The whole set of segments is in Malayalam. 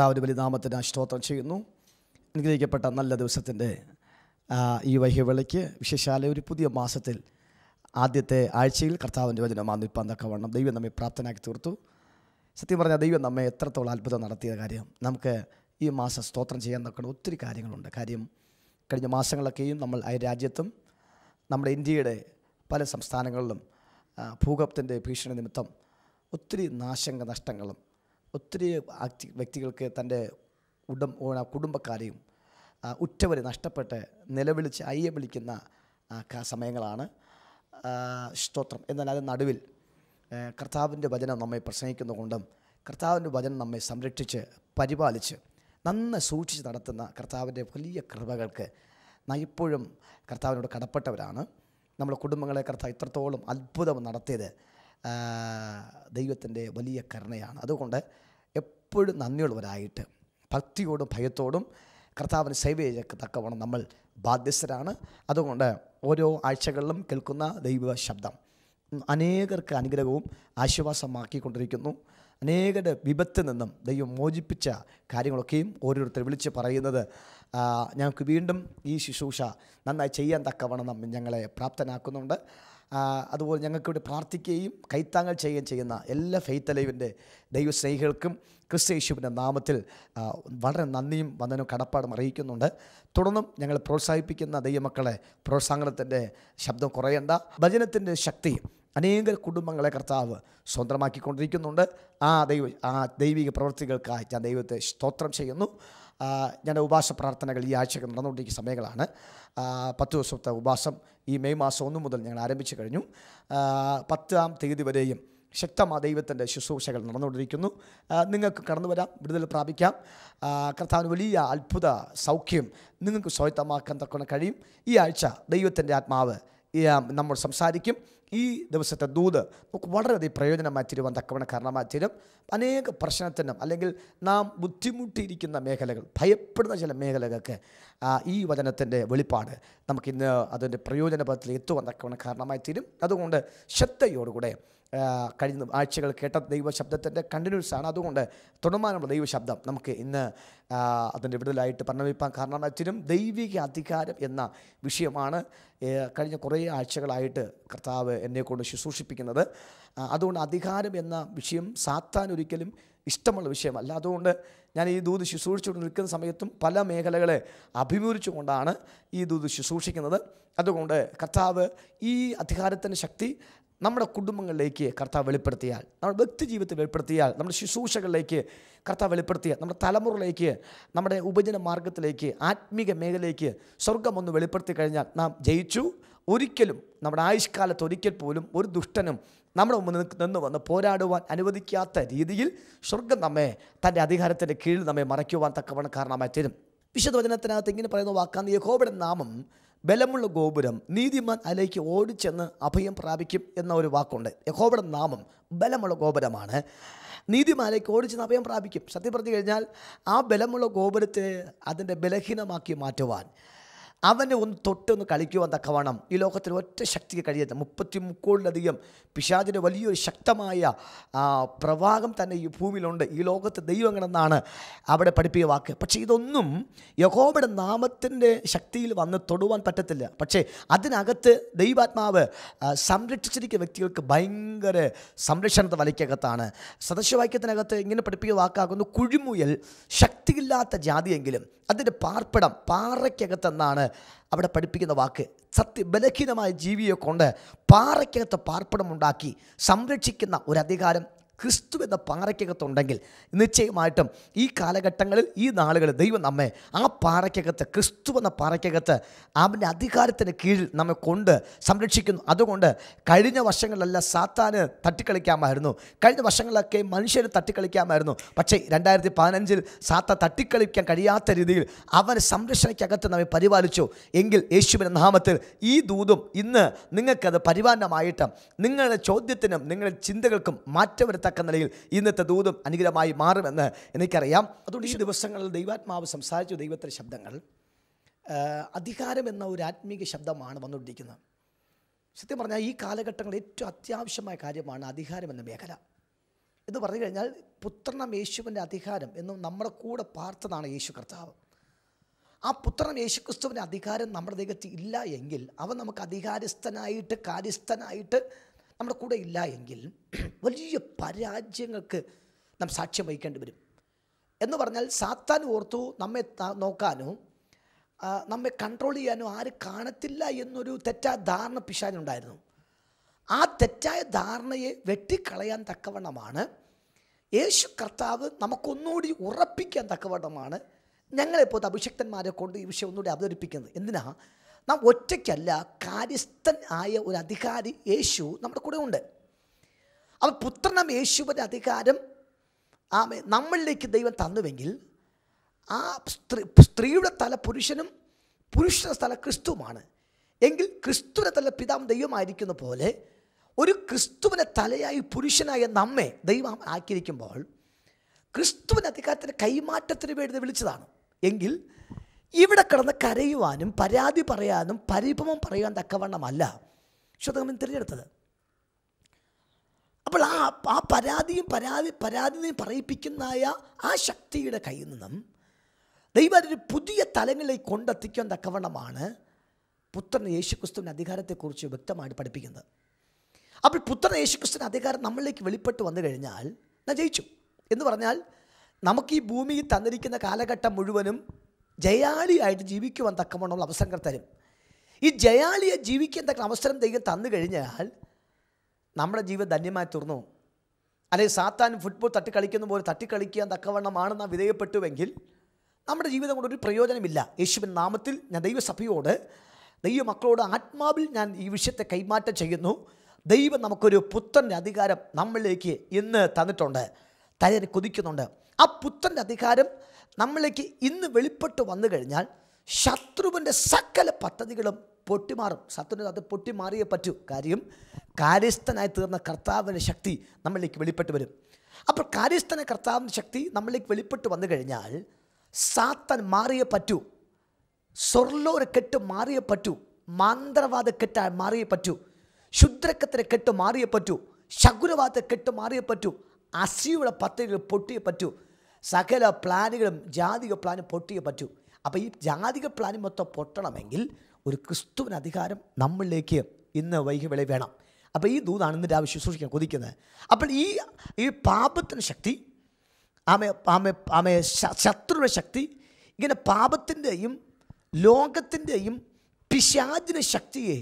കർത്താവിന്റെ ബലിനാമത്തിന് അഷ്ടോത്രം ചെയ്യുന്നു. അനുഗ്രഹിക്കപ്പെട്ട നല്ല ദിവസത്തിന്റെ ഈ വൈഹ്യവേളയ്ക്ക് വിശേഷാല ഒരു പുതിയ മാസത്തിൽ ആദ്യത്തെ ആഴ്ചയിൽ കർത്താവിന്റെ വചനം ആന്നിപ്പാൻ തക്കവണ്ണം ദൈവം നമ്മെ പ്രാപ്തനാക്കി തീർത്തു. സത്യം പറഞ്ഞാൽ ദൈവം നമ്മെ എത്രത്തോളം അത്ഭുതം നടത്തിയ കാര്യം നമുക്ക് ഈ മാസം സ്തോത്രം ചെയ്യാൻ തക്കണം ഒത്തിരി കാര്യങ്ങളുണ്ട്. കാര്യം കഴിഞ്ഞ മാസങ്ങളൊക്കെയും നമ്മൾ രാജ്യത്തും നമ്മുടെ ഇന്ത്യയുടെ പല സംസ്ഥാനങ്ങളിലും ഭൂകമ്പത്തിന്റെ ഭീഷണി നിമിത്തം ഒത്തിരി നാശങ്ക നഷ്ടങ്ങളും ഒത്തിരി വ്യക്തികൾക്ക് തന്റെ ഉടം കുടുംബക്കാരെയും ഉറ്റവരെ നഷ്ടപ്പെട്ട് നിലവിളിച്ച് അയ്യ വിളിക്കുന്ന സമയങ്ങളാണ്. സ്തോത്രം. എന്നാൽ അത് നടുവിൽ കർത്താവിന്റെ വചനം നമ്മെ പ്രസംഗിക്കുന്നതുകൊണ്ടും കർത്താവിന്റെ വചനം നമ്മെ സംരക്ഷിച്ച് പരിപാലിച്ച് നന്ന് സൂക്ഷിച്ച് നടത്തുന്ന കർത്താവിന്റെ വലിയ കൃപകൾക്ക് ഇപ്പോഴും കർത്താവിനോട് കടപ്പെട്ടവരാണ്. നമ്മുടെ കുടുംബങ്ങളെ കർത്താവ് ഇത്രത്തോളം അത്ഭുതം നടത്തിയത് ദൈവത്തിന്റെ വലിയ കരുണയാണ്. അതുകൊണ്ട് എപ്പോഴും നന്ദിയുള്ളവരായിട്ട് ഭക്തിയോടും ഭയത്തോടും കർത്താവിന് സേവ ചെയ്യക്ക് തക്കവണ്ണം നമ്മൾ ബാധ്യസ്ഥരാണ്. അതുകൊണ്ട് ഓരോ ആഴ്ചകളിലും കേൾക്കുന്ന ദൈവ ശബ്ദം. അനേകർക്ക് അനുഗ്രഹവും ആശ്വാസമാക്കിക്കൊണ്ടിരിക്കുന്നു. അനേകരുടെ വിപത്തിൽ നിന്നും ദൈവം മോചിപ്പിച്ച കാര്യങ്ങളൊക്കെയും ഓരോരുത്തർ വിളിച്ച് പറയുന്നത് ഞങ്ങൾക്ക് വീണ്ടും ഈ ശുശ്രൂഷ നന്നായി ചെയ്യാൻ തക്കവണ്ണം ഞങ്ങളെ പ്രാപ്തനാക്കുന്നുണ്ട്. അതുപോലെ ഞങ്ങൾക്ക് ഇവിടെ പ്രാർത്ഥിക്കുകയും കൈത്താങ്ങൽ ചെയ്യുകയും ചെയ്യുന്ന എല്ലാ ഫെയ്ത്ത് അലൈവിന്റെ ദൈവസ്നേഹികൾക്കും ക്രിസ്തു യേശുവിന്റെ നാമത്തിൽ വളരെ നന്ദിയും വന്ദനവും കടപ്പാടും അറിയിക്കുന്നുണ്ട്. തുടർന്നും ഞങ്ങൾ പ്രോത്സാഹിപ്പിക്കുന്ന ദൈവമക്കളെ പ്രോത്സാഹനത്തിന്റെ ശബ്ദം കുറയേണ്ട. ഭജനത്തിന്റെ ശക്തി അനേക കുടുംബങ്ങളെ കർത്താവ് സ്വന്തമാക്കിക്കൊണ്ടിരിക്കുന്നുണ്ട്. ആ ദൈവ ആ ദൈവിക പ്രവൃത്തികൾക്കായി ഞാൻ ദൈവത്തെ സ്തോത്രം ചെയ്യുന്നു. ഞങ്ങളുടെ ഉപവാസ പ്രാർത്ഥനകൾ ഈ ആഴ്ചകൾ നടന്നുകൊണ്ടിരിക്കുന്ന സമയങ്ങളാണ്. പത്ത് ദിവസത്തെ ഉപവാസം ഈ മെയ് മാസം ഒന്ന് മുതൽ ഞങ്ങൾ ആരംഭിച്ചു കഴിഞ്ഞു. പത്താം തീയതി വരെയും ശക്തമായ ദൈവത്തിന്റെ ശുശ്രൂഷകൾ നടന്നുകൊണ്ടിരിക്കുന്നു. നിങ്ങൾക്ക് കടന്നു വരാം വിടുതൽ പ്രാപിക്കാം. കർത്താവിന് വലിയ അത്ഭുത സൗഖ്യം നിങ്ങൾക്ക് സ്വായത്തമാക്കാൻ തക്കവണ്ണം കഴിയും. ഈ ആഴ്ച ദൈവത്തിന്റെ ആത്മാവ് നമ്മൾ സംസാരിക്കും. ഈ ദിവസത്തെ ദൂത് നമുക്ക് വളരെയധികം പ്രയോജനമായി തീരുവാൻ തക്കവണ്ണം കാരണമായി തീരും അനേക പ്രശ്നത്തിനും അല്ലെങ്കിൽ നാം ബുദ്ധിമുട്ടിയിരിക്കുന്ന മേഖലകൾ ഭയപ്പെടുന്ന ചില മേഖലകൾക്ക് ഈ വചനത്തിന്റെ വെളിപ്പാട് നമുക്കിന്ന് അതിന്റെ പ്രയോജനപഥത്തിൽ എത്തുവാൻ തക്കവണ്ണം കാരണമായി തീരും അതുകൊണ്ട് ശ്രദ്ധയോടുകൂടെ കഴിഞ്ഞ ആഴ്ചകൾ കേട്ട ദൈവശബ്ദത്തിന്റെ കണ്ടിന്യൂസ് ആണ് അതുകൊണ്ട് തുടർമാനമുള്ള ദൈവശബ്ദം നമുക്ക് ഇന്ന് അതിന്റെ വിടുതലായിട്ട് പരിണമിപ്പാൻ കാരണമായി തീരും ദൈവിക അധികാരം എന്ന വിഷയമാണ് കഴിഞ്ഞ കുറേ ആഴ്ചകളായിട്ട് കർത്താവ് എന്നെക്കൊണ്ട് ശുശ്രൂഷിപ്പിക്കുന്നത്. അതുകൊണ്ട് അധികാരം എന്ന വിഷയം സാത്താൻ ഒരിക്കലും ഇഷ്ടമുള്ള വിഷയമല്ല. അതുകൊണ്ട് ഞാൻ ഈ ദൂത് ശുശ്രൂഷിച്ചുകൊണ്ട് നിൽക്കുന്ന സമയത്തും പല മേഖലകളെ അഭിമുഖിച്ചുകൊണ്ടാണ് ഈ ദൂത് ശുശ്രൂഷിക്കുന്നത്. അതുകൊണ്ട് കർത്താവ് ഈ അധികാരത്തിന്റെ ശക്തി നമ്മുടെ കുടുംബങ്ങളിലേക്ക് കർത്താവ് വെളിപ്പെടുത്തിയാൽ നമ്മുടെ വ്യക്തി ജീവിതത്തിൽ വെളിപ്പെടുത്തിയാൽ നമ്മുടെ ശുശ്രൂഷകളിലേക്ക് കർത്താവ് വെളിപ്പെടുത്തിയാൽ നമ്മുടെ തലമുറയിലേക്ക് നമ്മുടെ ഉപജന മാർഗത്തിലേക്ക് ആത്മീക മേഖലയിലേക്ക് സ്വർഗം ഒന്ന് വെളിപ്പെടുത്തി കഴിഞ്ഞാൽ നാം ജയിച്ചു. ഒരിക്കലും നമ്മുടെ ആയുഷ്കാലത്ത് ഒരിക്കൽ പോലും ഒരു ദുഷ്ടനും നമ്മുടെ മുന്നിൽ നിന്ന് വന്ന് പോരാടുവാൻ അനുവദിക്കാത്ത രീതിയിൽ സ്വർഗം നമ്മെ തന്റെ അധികാരത്തിന്റെ കീഴിൽ നമ്മെ മറയ്ക്കുവാൻ തക്കവണ്ണം കാരണമായി തരും. വിശുദ്ധ വചനത്തിനകത്ത് ഇങ്ങനെ പറയുന്ന വാക്കാണ് യഹോബയുടെ നാമം. ബലമുള്ള ഗോപുരം നീതിമാൻ അതിലേക്ക് ഓടിച്ചെന്ന് അഭയം പ്രാപിക്കും എന്ന ഒരു വാക്കുണ്ട്. യഹോബയുടെ നാമം ബലമുള്ള ഗോപുരമാണ്. നീതിമാലേക്ക് ഓടിച്ചെന്ന് അഭയം പ്രാപിക്കും. സത്യം പറഞ്ഞു കഴിഞ്ഞാൽ ആ ബലമുള്ള ഗോപുരത്തെ അതിന്റെ ബലഹീനമാക്കി മാറ്റുവാൻ അവനെ ഒന്ന് തൊട്ടൊന്ന് കളിക്കുവാൻ തക്കവണ്ണം. ഈ ലോകത്തിൽ ഒറ്റ ശക്തിക്ക് കഴിയാത്ത മുപ്പത്തി മുക്കോളിലധികം പിശാചിന്റെ വലിയൊരു ശക്തമായ പ്രവാഹം തന്നെ ഈ ഭൂമിയിലുണ്ട്. ഈ ലോകത്ത് ദൈവങ്ങളെന്നാണ് അവിടെ പഠിപ്പിക്കുക വാക്ക്. പക്ഷേ ഇതൊന്നും യഹോബയുടെ നാമത്തിന്റെ ശക്തിയിൽ വന്ന് തൊടുവാൻ പറ്റത്തില്ല. പക്ഷേ അതിനകത്ത് ദൈവാത്മാവ് സംരക്ഷിച്ചിരിക്കുന്ന വ്യക്തികൾക്ക് ഭയങ്കര സംരക്ഷണത്തെ വലയ്ക്കകത്താണ് സദസ്യവാക്യത്തിനകത്ത് ഇങ്ങനെ പഠിപ്പിക്കുക വാക്കാകുന്നു കുഴിമുയൽ ശക്തിയില്ലാത്ത ജാതിയെങ്കിലും അതിന്റെ പാർപ്പിടം പാറയ്ക്കകത്തെന്നാണ് അവിടെ പഠിപ്പിക്കുന്ന വാക്ക്. സത്യ ബലഹീനമായ ജീവിയെ കൊണ്ട് പാറയ്ക്കകത്ത് പാർപ്പിടമുണ്ടാക്കി സംരക്ഷിക്കുന്ന ഒരു അധികാരം ക്രിസ്തു എന്ന പാറയ്ക്കകത്തുണ്ടെങ്കിൽ നിശ്ചയമായിട്ടും ഈ കാലഘട്ടങ്ങളിൽ ഈ നാളുകളിൽ ദൈവം നമ്മെ ആ പാറയ്ക്കകത്ത് ക്രിസ്തു എന്ന പാറയ്ക്കകത്ത് അവന്റെ അധികാരത്തിന് കീഴിൽ നമ്മെ കൊണ്ട് സംരക്ഷിക്കുന്നു. അതുകൊണ്ട് കഴിഞ്ഞ വർഷങ്ങളിലെല്ലാം സാത്താന് തട്ടിക്കളിക്കാമായിരുന്നു. കഴിഞ്ഞ വർഷങ്ങളിലൊക്കെ മനുഷ്യന് തട്ടിക്കളിക്കാമായിരുന്നു. പക്ഷേ രണ്ടായിരത്തി പതിനഞ്ചിൽ സാത്ത തട്ടിക്കളിക്കാൻ കഴിയാത്ത രീതിയിൽ അവൻ സംരക്ഷണയ്ക്കകത്ത് നമ്മെ പരിപാലിച്ചു. എങ്കിൽ യേശുവിന്റെ നാമത്തിൽ ഈ ദൂതും ഇന്ന് നിങ്ങൾക്കത് പരിപാലനമായിട്ട് നിങ്ങളുടെ ചോദ്യത്തിനും നിങ്ങളുടെ ചിന്തകൾക്കും മാറ്റം വരുത്തക്ക നിലയിൽ ഇന്നത്തെ ദൂതും അനുഗ്രഹമായി മാറുമെന്ന് എനിക്കറിയാം. അതുകൊണ്ട് ഈ ദിവസങ്ങളിൽ ദൈവാത്മാവ് സംസാരിച്ചു ദൈവത്തിന്റെ ശബ്ദങ്ങൾ അധികാരം എന്ന ഒരു ആത്മീക ശബ്ദമാണ് വന്നുകൊണ്ടിരിക്കുന്നത്. സത്യം പറഞ്ഞാൽ ഈ കാലഘട്ടങ്ങളിൽ ഏറ്റവും അത്യാവശ്യമായ കാര്യമാണ് അധികാരം എന്ന മേഖല. എന്ന് പറഞ്ഞു കഴിഞ്ഞാൽ പുത്രനം യേശുവിന്റെ അധികാരം എന്നും നമ്മുടെ കൂടെ പാർത്തതാണ് യേശു കർത്താവ്. ആ പുത്രൻ യേശുക്രിസ്തുവിന്റെ അധികാരം നമ്മുടെ ദേഹത്തിൽ ഇല്ല എങ്കിൽ അവൻ നമുക്ക് അധികാരസ്ഥനായിട്ട് കാര്യസ്ഥനായിട്ട് നമ്മുടെ കൂടെ ഇല്ല എങ്കിൽ വലിയ പരാജയങ്ങൾക്ക് നാം സാക്ഷ്യം വഹിക്കേണ്ടി വരും. എന്ന് പറഞ്ഞാൽ സാത്താൻ ഓർത്തു നമ്മെ നോക്കാനോ നമ്മെ കൺട്രോൾ ചെയ്യാനോ ആര് കാണത്തില്ല എന്നൊരു തെറ്റായ ധാരണ പിശാനുണ്ടായിരുന്നു ആ തെറ്റായ ധാരണയെ വെട്ടിക്കളയാൻ തക്കവണ്ണമാണ്. യേശു കർത്താവ് നമുക്കൊന്നുകൂടി ഉറപ്പിക്കാൻ തക്കവണ്ണമാണ് ഞങ്ങളെപ്പോഴത്തെ അഭിഷക്തന്മാരെ കൊണ്ട് ഈ വിഷയം ഒന്നുകൂടി അവതരിപ്പിക്കുന്നത്. എന്തിനാ? നാം ഒറ്റയ്ക്കല്ല കാര്യസ്ഥൻ ആയ ഒരു അധികാരി യേശു നമ്മുടെ കൂടെ ഉണ്ട് അപ്പോൾ പുത്രനം യേശുവിന്റെ അധികാരം ആ നമ്മളിലേക്ക് ദൈവം തന്നുവെങ്കിൽ ആ സ്ത്രീ സ്ത്രീയുടെ തല പുരുഷനും പുരുഷന്റെ തല ക്രിസ്തുവുമാണ്. എങ്കിൽ ക്രിസ്തുവിന്റെ തല പിതാവ് ദൈവമായിരിക്കുന്ന പോലെ ഒരു ക്രിസ്തുവിനെ തലയായി പുരുഷനായ നമ്മെ ദൈവം ആക്കിയിരിക്കുമ്പോൾ ക്രിസ്തുവിന്റെ അധികാരത്തിന്റെ കൈമാറ്റത്തിന് വേണ്ടി വിളിച്ചതാണ്. എങ്കിൽ ഇവിടെ കിടന്ന് കരയുവാനും പരാതി പറയാനും പരിഭവം പറയാൻ തക്കവണ്ണമല്ല. ശുദ്ധഗമൻ തിരഞ്ഞെടുത്തത്. അപ്പോൾ ആ ആ പരാതിയും പരാതി പരാതിയും പറയിപ്പിക്കുന്നതായ ആ ശക്തിയുടെ കയ്യിൽ നിന്നും ദൈവം പുതിയ തലങ്ങളിലേക്ക് കൊണ്ടെത്തിക്കാൻ തക്കവണ്ണമാണ് പുത്രൻ യേശുക്രിസ്തുവിന്റെ അധികാരത്തെക്കുറിച്ച് വ്യക്തമായിട്ട് പഠിപ്പിക്കുന്നത്. അപ്പോൾ പുത്രൻ യേശുക്രിസ്തുവിന്റെ അധികാരം നമ്മളിലേക്ക് വെളിപ്പെട്ട് വന്നു കഴിഞ്ഞാൽ ഞാൻ ജയിച്ചു. എന്ന് പറഞ്ഞാൽ നമുക്ക് ഈ ഭൂമിയിൽ തന്നിരിക്കുന്ന കാലഘട്ടം മുഴുവനും ജയാളിയായിട്ട് ജീവിക്കുവാൻ തക്കവണ്ണമുള്ള അവസരങ്ങൾ തരും. ഈ ജയാളിയെ ജീവിക്കാൻ തക്ക അവസരം ദൈവം തന്നു കഴിഞ്ഞാൽ നമ്മുടെ ജീവിതം ധന്യമായി തീർന്നു. അല്ലെങ്കിൽ സാത്താൻ ഫുട്ബോൾ തട്ടിക്കളിക്കുന്ന പോലെ തട്ടിക്കളിക്കാൻ തക്കവണ്ണമാണ് നാം വിധേയപ്പെട്ടുവെങ്കിൽ നമ്മുടെ ജീവിതം കൊണ്ട് ഒരു പ്രയോജനമില്ല. യേശുവിൻ നാമത്തിൽ ഞാൻ ദൈവസഭയോട് ദൈവ മക്കളോട് ആത്മാവിൽ ഞാൻ ഈ വിഷയത്തെ കൈമാറ്റം ചെയ്യുന്നു. ദൈവം നമുക്കൊരു പുത്രന്റെ അധികാരം നമ്മളിലേക്ക് ഇന്ന് തന്നിട്ടുണ്ട്. തലേനെ കൊതിക്കുന്നുണ്ട്. ആ പുത്രന്റെ അധികാരം നമ്മളിലേക്ക് ഇന്ന് വെളിപ്പെട്ട് വന്നു കഴിഞ്ഞാൽ ശത്രുവിന്റെ സകല പദ്ധതികളും പൊട്ടിമാറും. ശത്രുവിന് അത് പൊട്ടിമാറിയേ പറ്റൂ. കാര്യം കാര്യസ്ഥനായി തീർന്ന കർത്താവിന്റെ ശക്തി നമ്മളിലേക്ക് വെളിപ്പെട്ട് വരും. അപ്പോൾ കാര്യസ്ഥന കർത്താവിന്റെ ശക്തി നമ്മളിലേക്ക് വെളിപ്പെട്ട് വന്നു കഴിഞ്ഞാൽ സാത്തൻ മാറിയേ പറ്റൂ. സ്വർലോര കെട്ട് മാറിയേ പറ്റൂ. മാന്ത്രവാദ കെട്ട് മാറിയേ പറ്റൂ. ശുദ്രക്കത്തിനെ കെട്ട് മാറിയേ പറ്റൂ. ശകുരവാദത്തെ കെട്ട് മാറിയേ പറ്റൂ. അസിയുടെ പദ്ധതികൾ പൊട്ടിയേ പറ്റൂ. സകല പ്ലാനുകളും ജാതിക പ്ലാനും പൊട്ടിയേ പറ്റൂ. അപ്പോൾ ഈ ജാതിക പ്ലാൻ മൊത്തം പൊട്ടണമെങ്കിൽ ഒരു ക്രിസ്തുവിന് അധികാരം നമ്മളിലേക്ക് ഇന്ന് വൈകി വിളി വേണം. അപ്പോൾ ഈ ദൂതാണ് ഇന്ന് രാവിലെ ശുശ്രൂഷിക്കാൻ കൊതിക്കുന്നത്. അപ്പോൾ ഈ ഈ പാപത്തിന് ശക്തി ആമെ ആമെ ആമെ ശത്രുവിന്റെ ശക്തി ഇങ്ങനെ പാപത്തിന്റെയും ലോകത്തിന്റെയും പിശാചിന ശക്തിയെ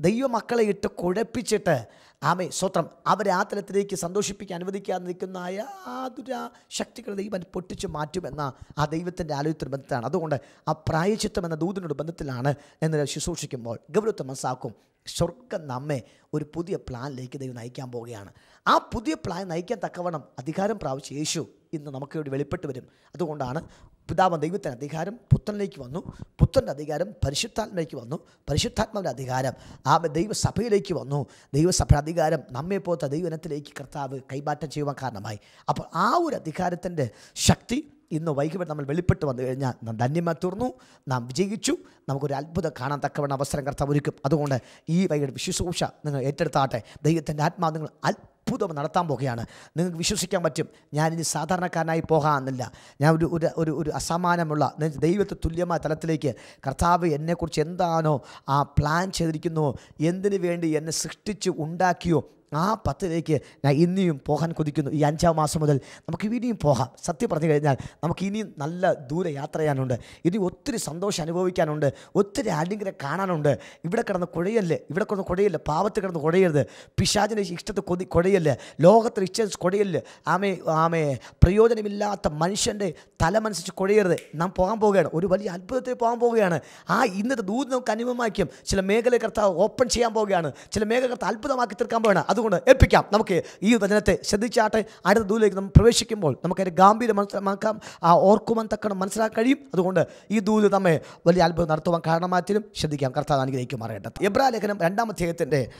ദൈവമക്കളെ ഇട്ട് കുഴപ്പിച്ചിട്ട് ആമെ സ്വത്രം. അവരെ ആ തലത്തിലേക്ക് സന്തോഷിപ്പിക്കാൻ അനുവദിക്കാൻ നിൽക്കുന്ന യാതൊരു ശക്തികൾ ദൈവം പൊട്ടിച്ച് മാറ്റുമെന്ന ആ ദൈവത്തിന്റെ ആലോചനത്തിന് ബന്ധത്തിലാണ്. അതുകൊണ്ട് ആ പ്രായച്ചിത്തം എന്ന ദൂതിനോട് ബന്ധത്തിലാണ് എന്ന് ശുശ്രൂഷിക്കുമ്പോൾ ഗൗരവത്തെ മനസ്സാക്കും. സ്വർഗം നമ്മെ ഒരു പുതിയ പ്ലാനിലേക്ക് ദൈവം നയിക്കാൻ പോവുകയാണ്. ആ പുതിയ പ്ലാൻ നയിക്കാൻ തക്കവണ്ണം അധികാരം പ്രാപിച്ച യേശു ഇന്ന് നമുക്ക് ഇവിടെ വെളിപ്പെട്ട് വരും. അതുകൊണ്ടാണ് പിതാവ് ദൈവത്തിന്റെ അധികാരം പുത്രനിലേക്ക് വന്നു. പുത്രന്റെ അധികാരം പരിശുദ്ധാത്മയിലേക്ക് വന്നു. പരിശുദ്ധാത്മാവിന്റെ അധികാരം ആ ദൈവസഭയിലേക്ക് വന്നു. ദൈവസഭയുടെ അധികാരം നമ്മെ പോലത്തെ ദൈവനത്തിലേക്ക് കർത്താവ് കൈമാറ്റം ചെയ്യുവാൻ കാരണമായി. അപ്പോൾ ആ ഒരു അധികാരത്തിന്റെ ശക്തി ഇന്ന് വൈകിട്ട് നമ്മൾ വെളിപ്പെട്ട് വന്നു കഴിഞ്ഞാൽ നാം ധന്യമായി തീർന്നു. നാം വിജയിച്ചു. നമുക്കൊരു അത്ഭുതം കാണാൻ തക്കവണ്ണം അവസരം കർത്താവ് ഒരുക്കും. അതുകൊണ്ട് ഈ വൈകിട്ട് വിശ്വസൂഷ നിങ്ങൾ ഏറ്റെടുത്താട്ടെ ദൈവത്തിന്റെ ആത്മാവ് നിങ്ങൾ അത്ഭുതം നടത്താൻ പോകുകയാണ് നിങ്ങൾക്ക് വിശ്വസിക്കാൻ പറ്റും ഞാനിനി സാധാരണക്കാരനായി പോകാമെന്നില്ല. ഞാൻ ഒരു ഒരു ഒരു ഒരു അസമാനമുള്ള ദൈവത്തെ തുല്യമായ തലത്തിലേക്ക് കർത്താവ് എന്നെക്കുറിച്ച് എന്താണോ ആ പ്ലാൻ ചെയ്തിരിക്കുന്നു എന്തിനു വേണ്ടി എന്നെ സൃഷ്ടിച്ച് ഉണ്ടാക്കിയോ ആ പത്തിലേക്ക് ഞാൻ ഇനിയും പോകാൻ കൊതിക്കുന്നു. ഈ അഞ്ചാം മാസം മുതൽ നമുക്ക് ഇനിയും പോകാം. സത്യം പറഞ്ഞു കഴിഞ്ഞാൽ നമുക്ക് ഇനിയും നല്ല ദൂരെ യാത്ര ചെയ്യാനുണ്ട്. ഇനി ഒത്തിരി സന്തോഷം അനുഭവിക്കാനുണ്ട്. ഒത്തിരി ആലിംഗനെ കാണാനുണ്ട്. ഇവിടെ കിടന്ന് കുഴയല്ലേ? ഇവിടെ കിടന്ന് കുഴയല്ലേ? പാവത്ത് കിടന്ന് കുഴയരുത്. പിശാചിന്റെ ഇഷ്ടത്തെ കൊതി കുഴയല്ലേ? ലോകത്തിൽ ഇഷ്ട കുഴയല്ലേ? ആമേ ആമേ പ്രയോജനമില്ലാത്ത മനുഷ്യന്റെ തലമനുസരിച്ച് കുഴയരുത്. നാം പോകാൻ പോവുകയാണ്. ഒരു വലിയ അത്ഭുതത്തിൽ പോകാൻ പോവുകയാണ്. ആ ഇന്നത്തെ ദൂരം നമുക്ക് അനുഭവമാക്കും ചില മേഖല കർത്താവ് ഓപ്പൺ ചെയ്യാൻ പോവുകയാണ്. ചില മേഖല കർത്താവ് അത്ഭുതമാക്കി തീർക്കാൻ പോവുകയാണ്. അതുകൊണ്ട് ഏൽപ്പിക്കാം. നമുക്ക് ഈ വചനത്തെ ശ്രദ്ധിച്ചാട്ടെ. അടുത്ത ദൂലേക്ക് നമ്മൾ പ്രവേശിക്കുമ്പോൾ നമുക്കതിന് ഗാംഭീര്യം മനസ്സിലാക്കാം. ആ ഓർക്കുവാൻ തക്കണം മനസ്സിലാക്കാൻ കഴിയും. അതുകൊണ്ട് ഈ ദൂത് നമ്മെ വലിയ അത്ഭുതം നടത്തുവാൻ കാരണമാറ്റിലും ശ്രദ്ധിക്കാം. കർത്താവ് അനുഗ്രഹിക്കും അറിയേണ്ടത് എബ്രാ ലേഖനം രണ്ടാമധ്യായത്തിന്റെ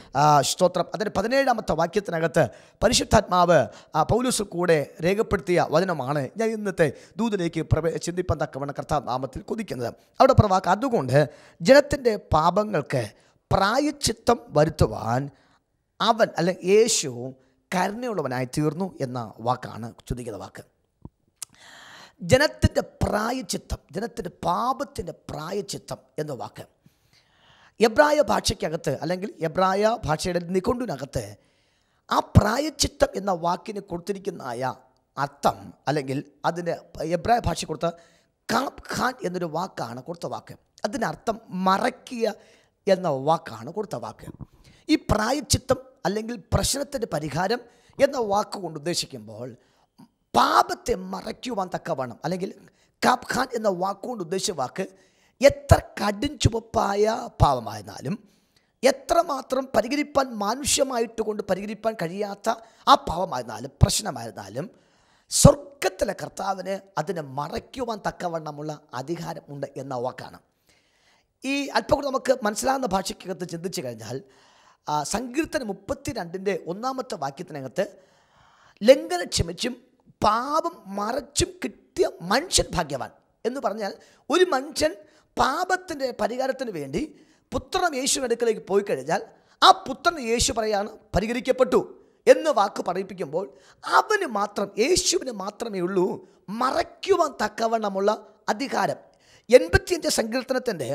സ്തോത്രം. അതിന്റെ പതിനേഴാമത്തെ വാക്യത്തിനകത്ത് പരിശുദ്ധാത്മാവ് പൗലൂസ് കൂടെ രേഖപ്പെടുത്തിയ വചനമാണ് ഞാൻ ഇന്നത്തെ ദൂതിലേക്ക് പ്രവേ ചിന്തിപ്പാൻ തക്കവണ്ണം കർത്താവ് നാമത്തിൽ കൊതിക്കുന്നത്. അവിടെ പ്രവാക്ക് അതുകൊണ്ട് ജനത്തിന്റെ പാപങ്ങൾക്ക് പ്രായച്ചിത്തം വരുത്തുവാൻ അവൻ അല്ലെങ്കിൽ യേശു കരുണയുള്ളവനായി തീർന്നു എന്ന വാക്കാണ് ചുതിക്കുന്ന വാക്ക്. ജനത്തിന്റെ പ്രായച്ചിത്തം ജനത്തിന്റെ പാപത്തിന്റെ പ്രായച്ചിത്തം എന്ന വാക്ക്. എബ്രായ ഭാഷയ്ക്കകത്ത് അല്ലെങ്കിൽ എബ്രായ ഭാഷയുടെ നിഘണ്ടുവിനകത്ത് ആ പ്രായച്ചിത്തം എന്ന വാക്കിന് കൊടുത്തിരിക്കുന്നതായ അർത്ഥം അല്ലെങ്കിൽ അതിന്റെ എബ്രായ ഭാഷ കൊടുത്ത കാപ് ഖാൻ എന്നൊരു വാക്കാണ് കൊടുത്ത വാക്ക്. അതിനർത്ഥം മറയ്ക്കുക എന്ന വാക്കാണ് കൊടുത്ത വാക്ക്. ഈ പ്രായച്ചിത്തം അല്ലെങ്കിൽ പ്രശ്നത്തിന്റെ പരിഹാരം എന്ന വാക്കുകൊണ്ട് ഉദ്ദേശിക്കുമ്പോൾ പാപത്തെ മറയ്ക്കുവാൻ തക്കവണ്ണം അല്ലെങ്കിൽ കാപ് ഖാൻ എന്ന വാക്കുകൊണ്ട് ഉദ്ദേശിച്ച വാക്ക് എത്ര കടും ചുവപ്പായ പാവമായിരുന്നാലും എത്രമാത്രം പരിഹരിപ്പാൻ മാനുഷ്യമായിട്ട് കൊണ്ട് പരിഹരിപ്പാൻ കഴിയാത്ത ആ പാവമായിരുന്നാലും പ്രശ്നമായിരുന്നാലും സ്വർഗത്തിലെ കർത്താവിന് അതിനെ മറയ്ക്കുവാൻ തക്കവണ്ണമുള്ള അധികാരമുണ്ട് എന്ന വാക്കാണ്. ഈ അല്പം നമുക്ക് മനസ്സിലാകുന്ന ഭാഷയ്ക്കകത്ത് ചിന്തിച്ചു കഴിഞ്ഞാൽ ആ, മുപ്പത്തി മുപ്പത്തിരണ്ടിന്റെ ഒന്നാമത്തെ വാക്യത്തിനകത്ത് ലംഘന ക്ഷമിച്ചും പാപം മറച്ചും കിട്ടിയ മനുഷ്യൻ ഭാഗ്യവാൻ. എന്ന് പറഞ്ഞാൽ ഒരു മനുഷ്യൻ പാപത്തിന്റെ പരിഹാരത്തിന് വേണ്ടി പുത്രൻ യേശുവിന്റെ അടുക്കലേക്ക് പോയി കഴിഞ്ഞാൽ ആ പുത്രൻ യേശു പറയാണ് പരിഹരിക്കപ്പെട്ടു. എന്ന് വാക്ക് പറയിപ്പിക്കുമ്പോൾ അവന് മാത്രം യേശുവിന് മാത്രമേ ഉള്ളൂ മറയ്ക്കുവാൻ തക്കവണ്ണമുള്ള അധികാരം. എൺപത്തിയഞ്ച് സങ്കീർത്തനത്തിന്റെ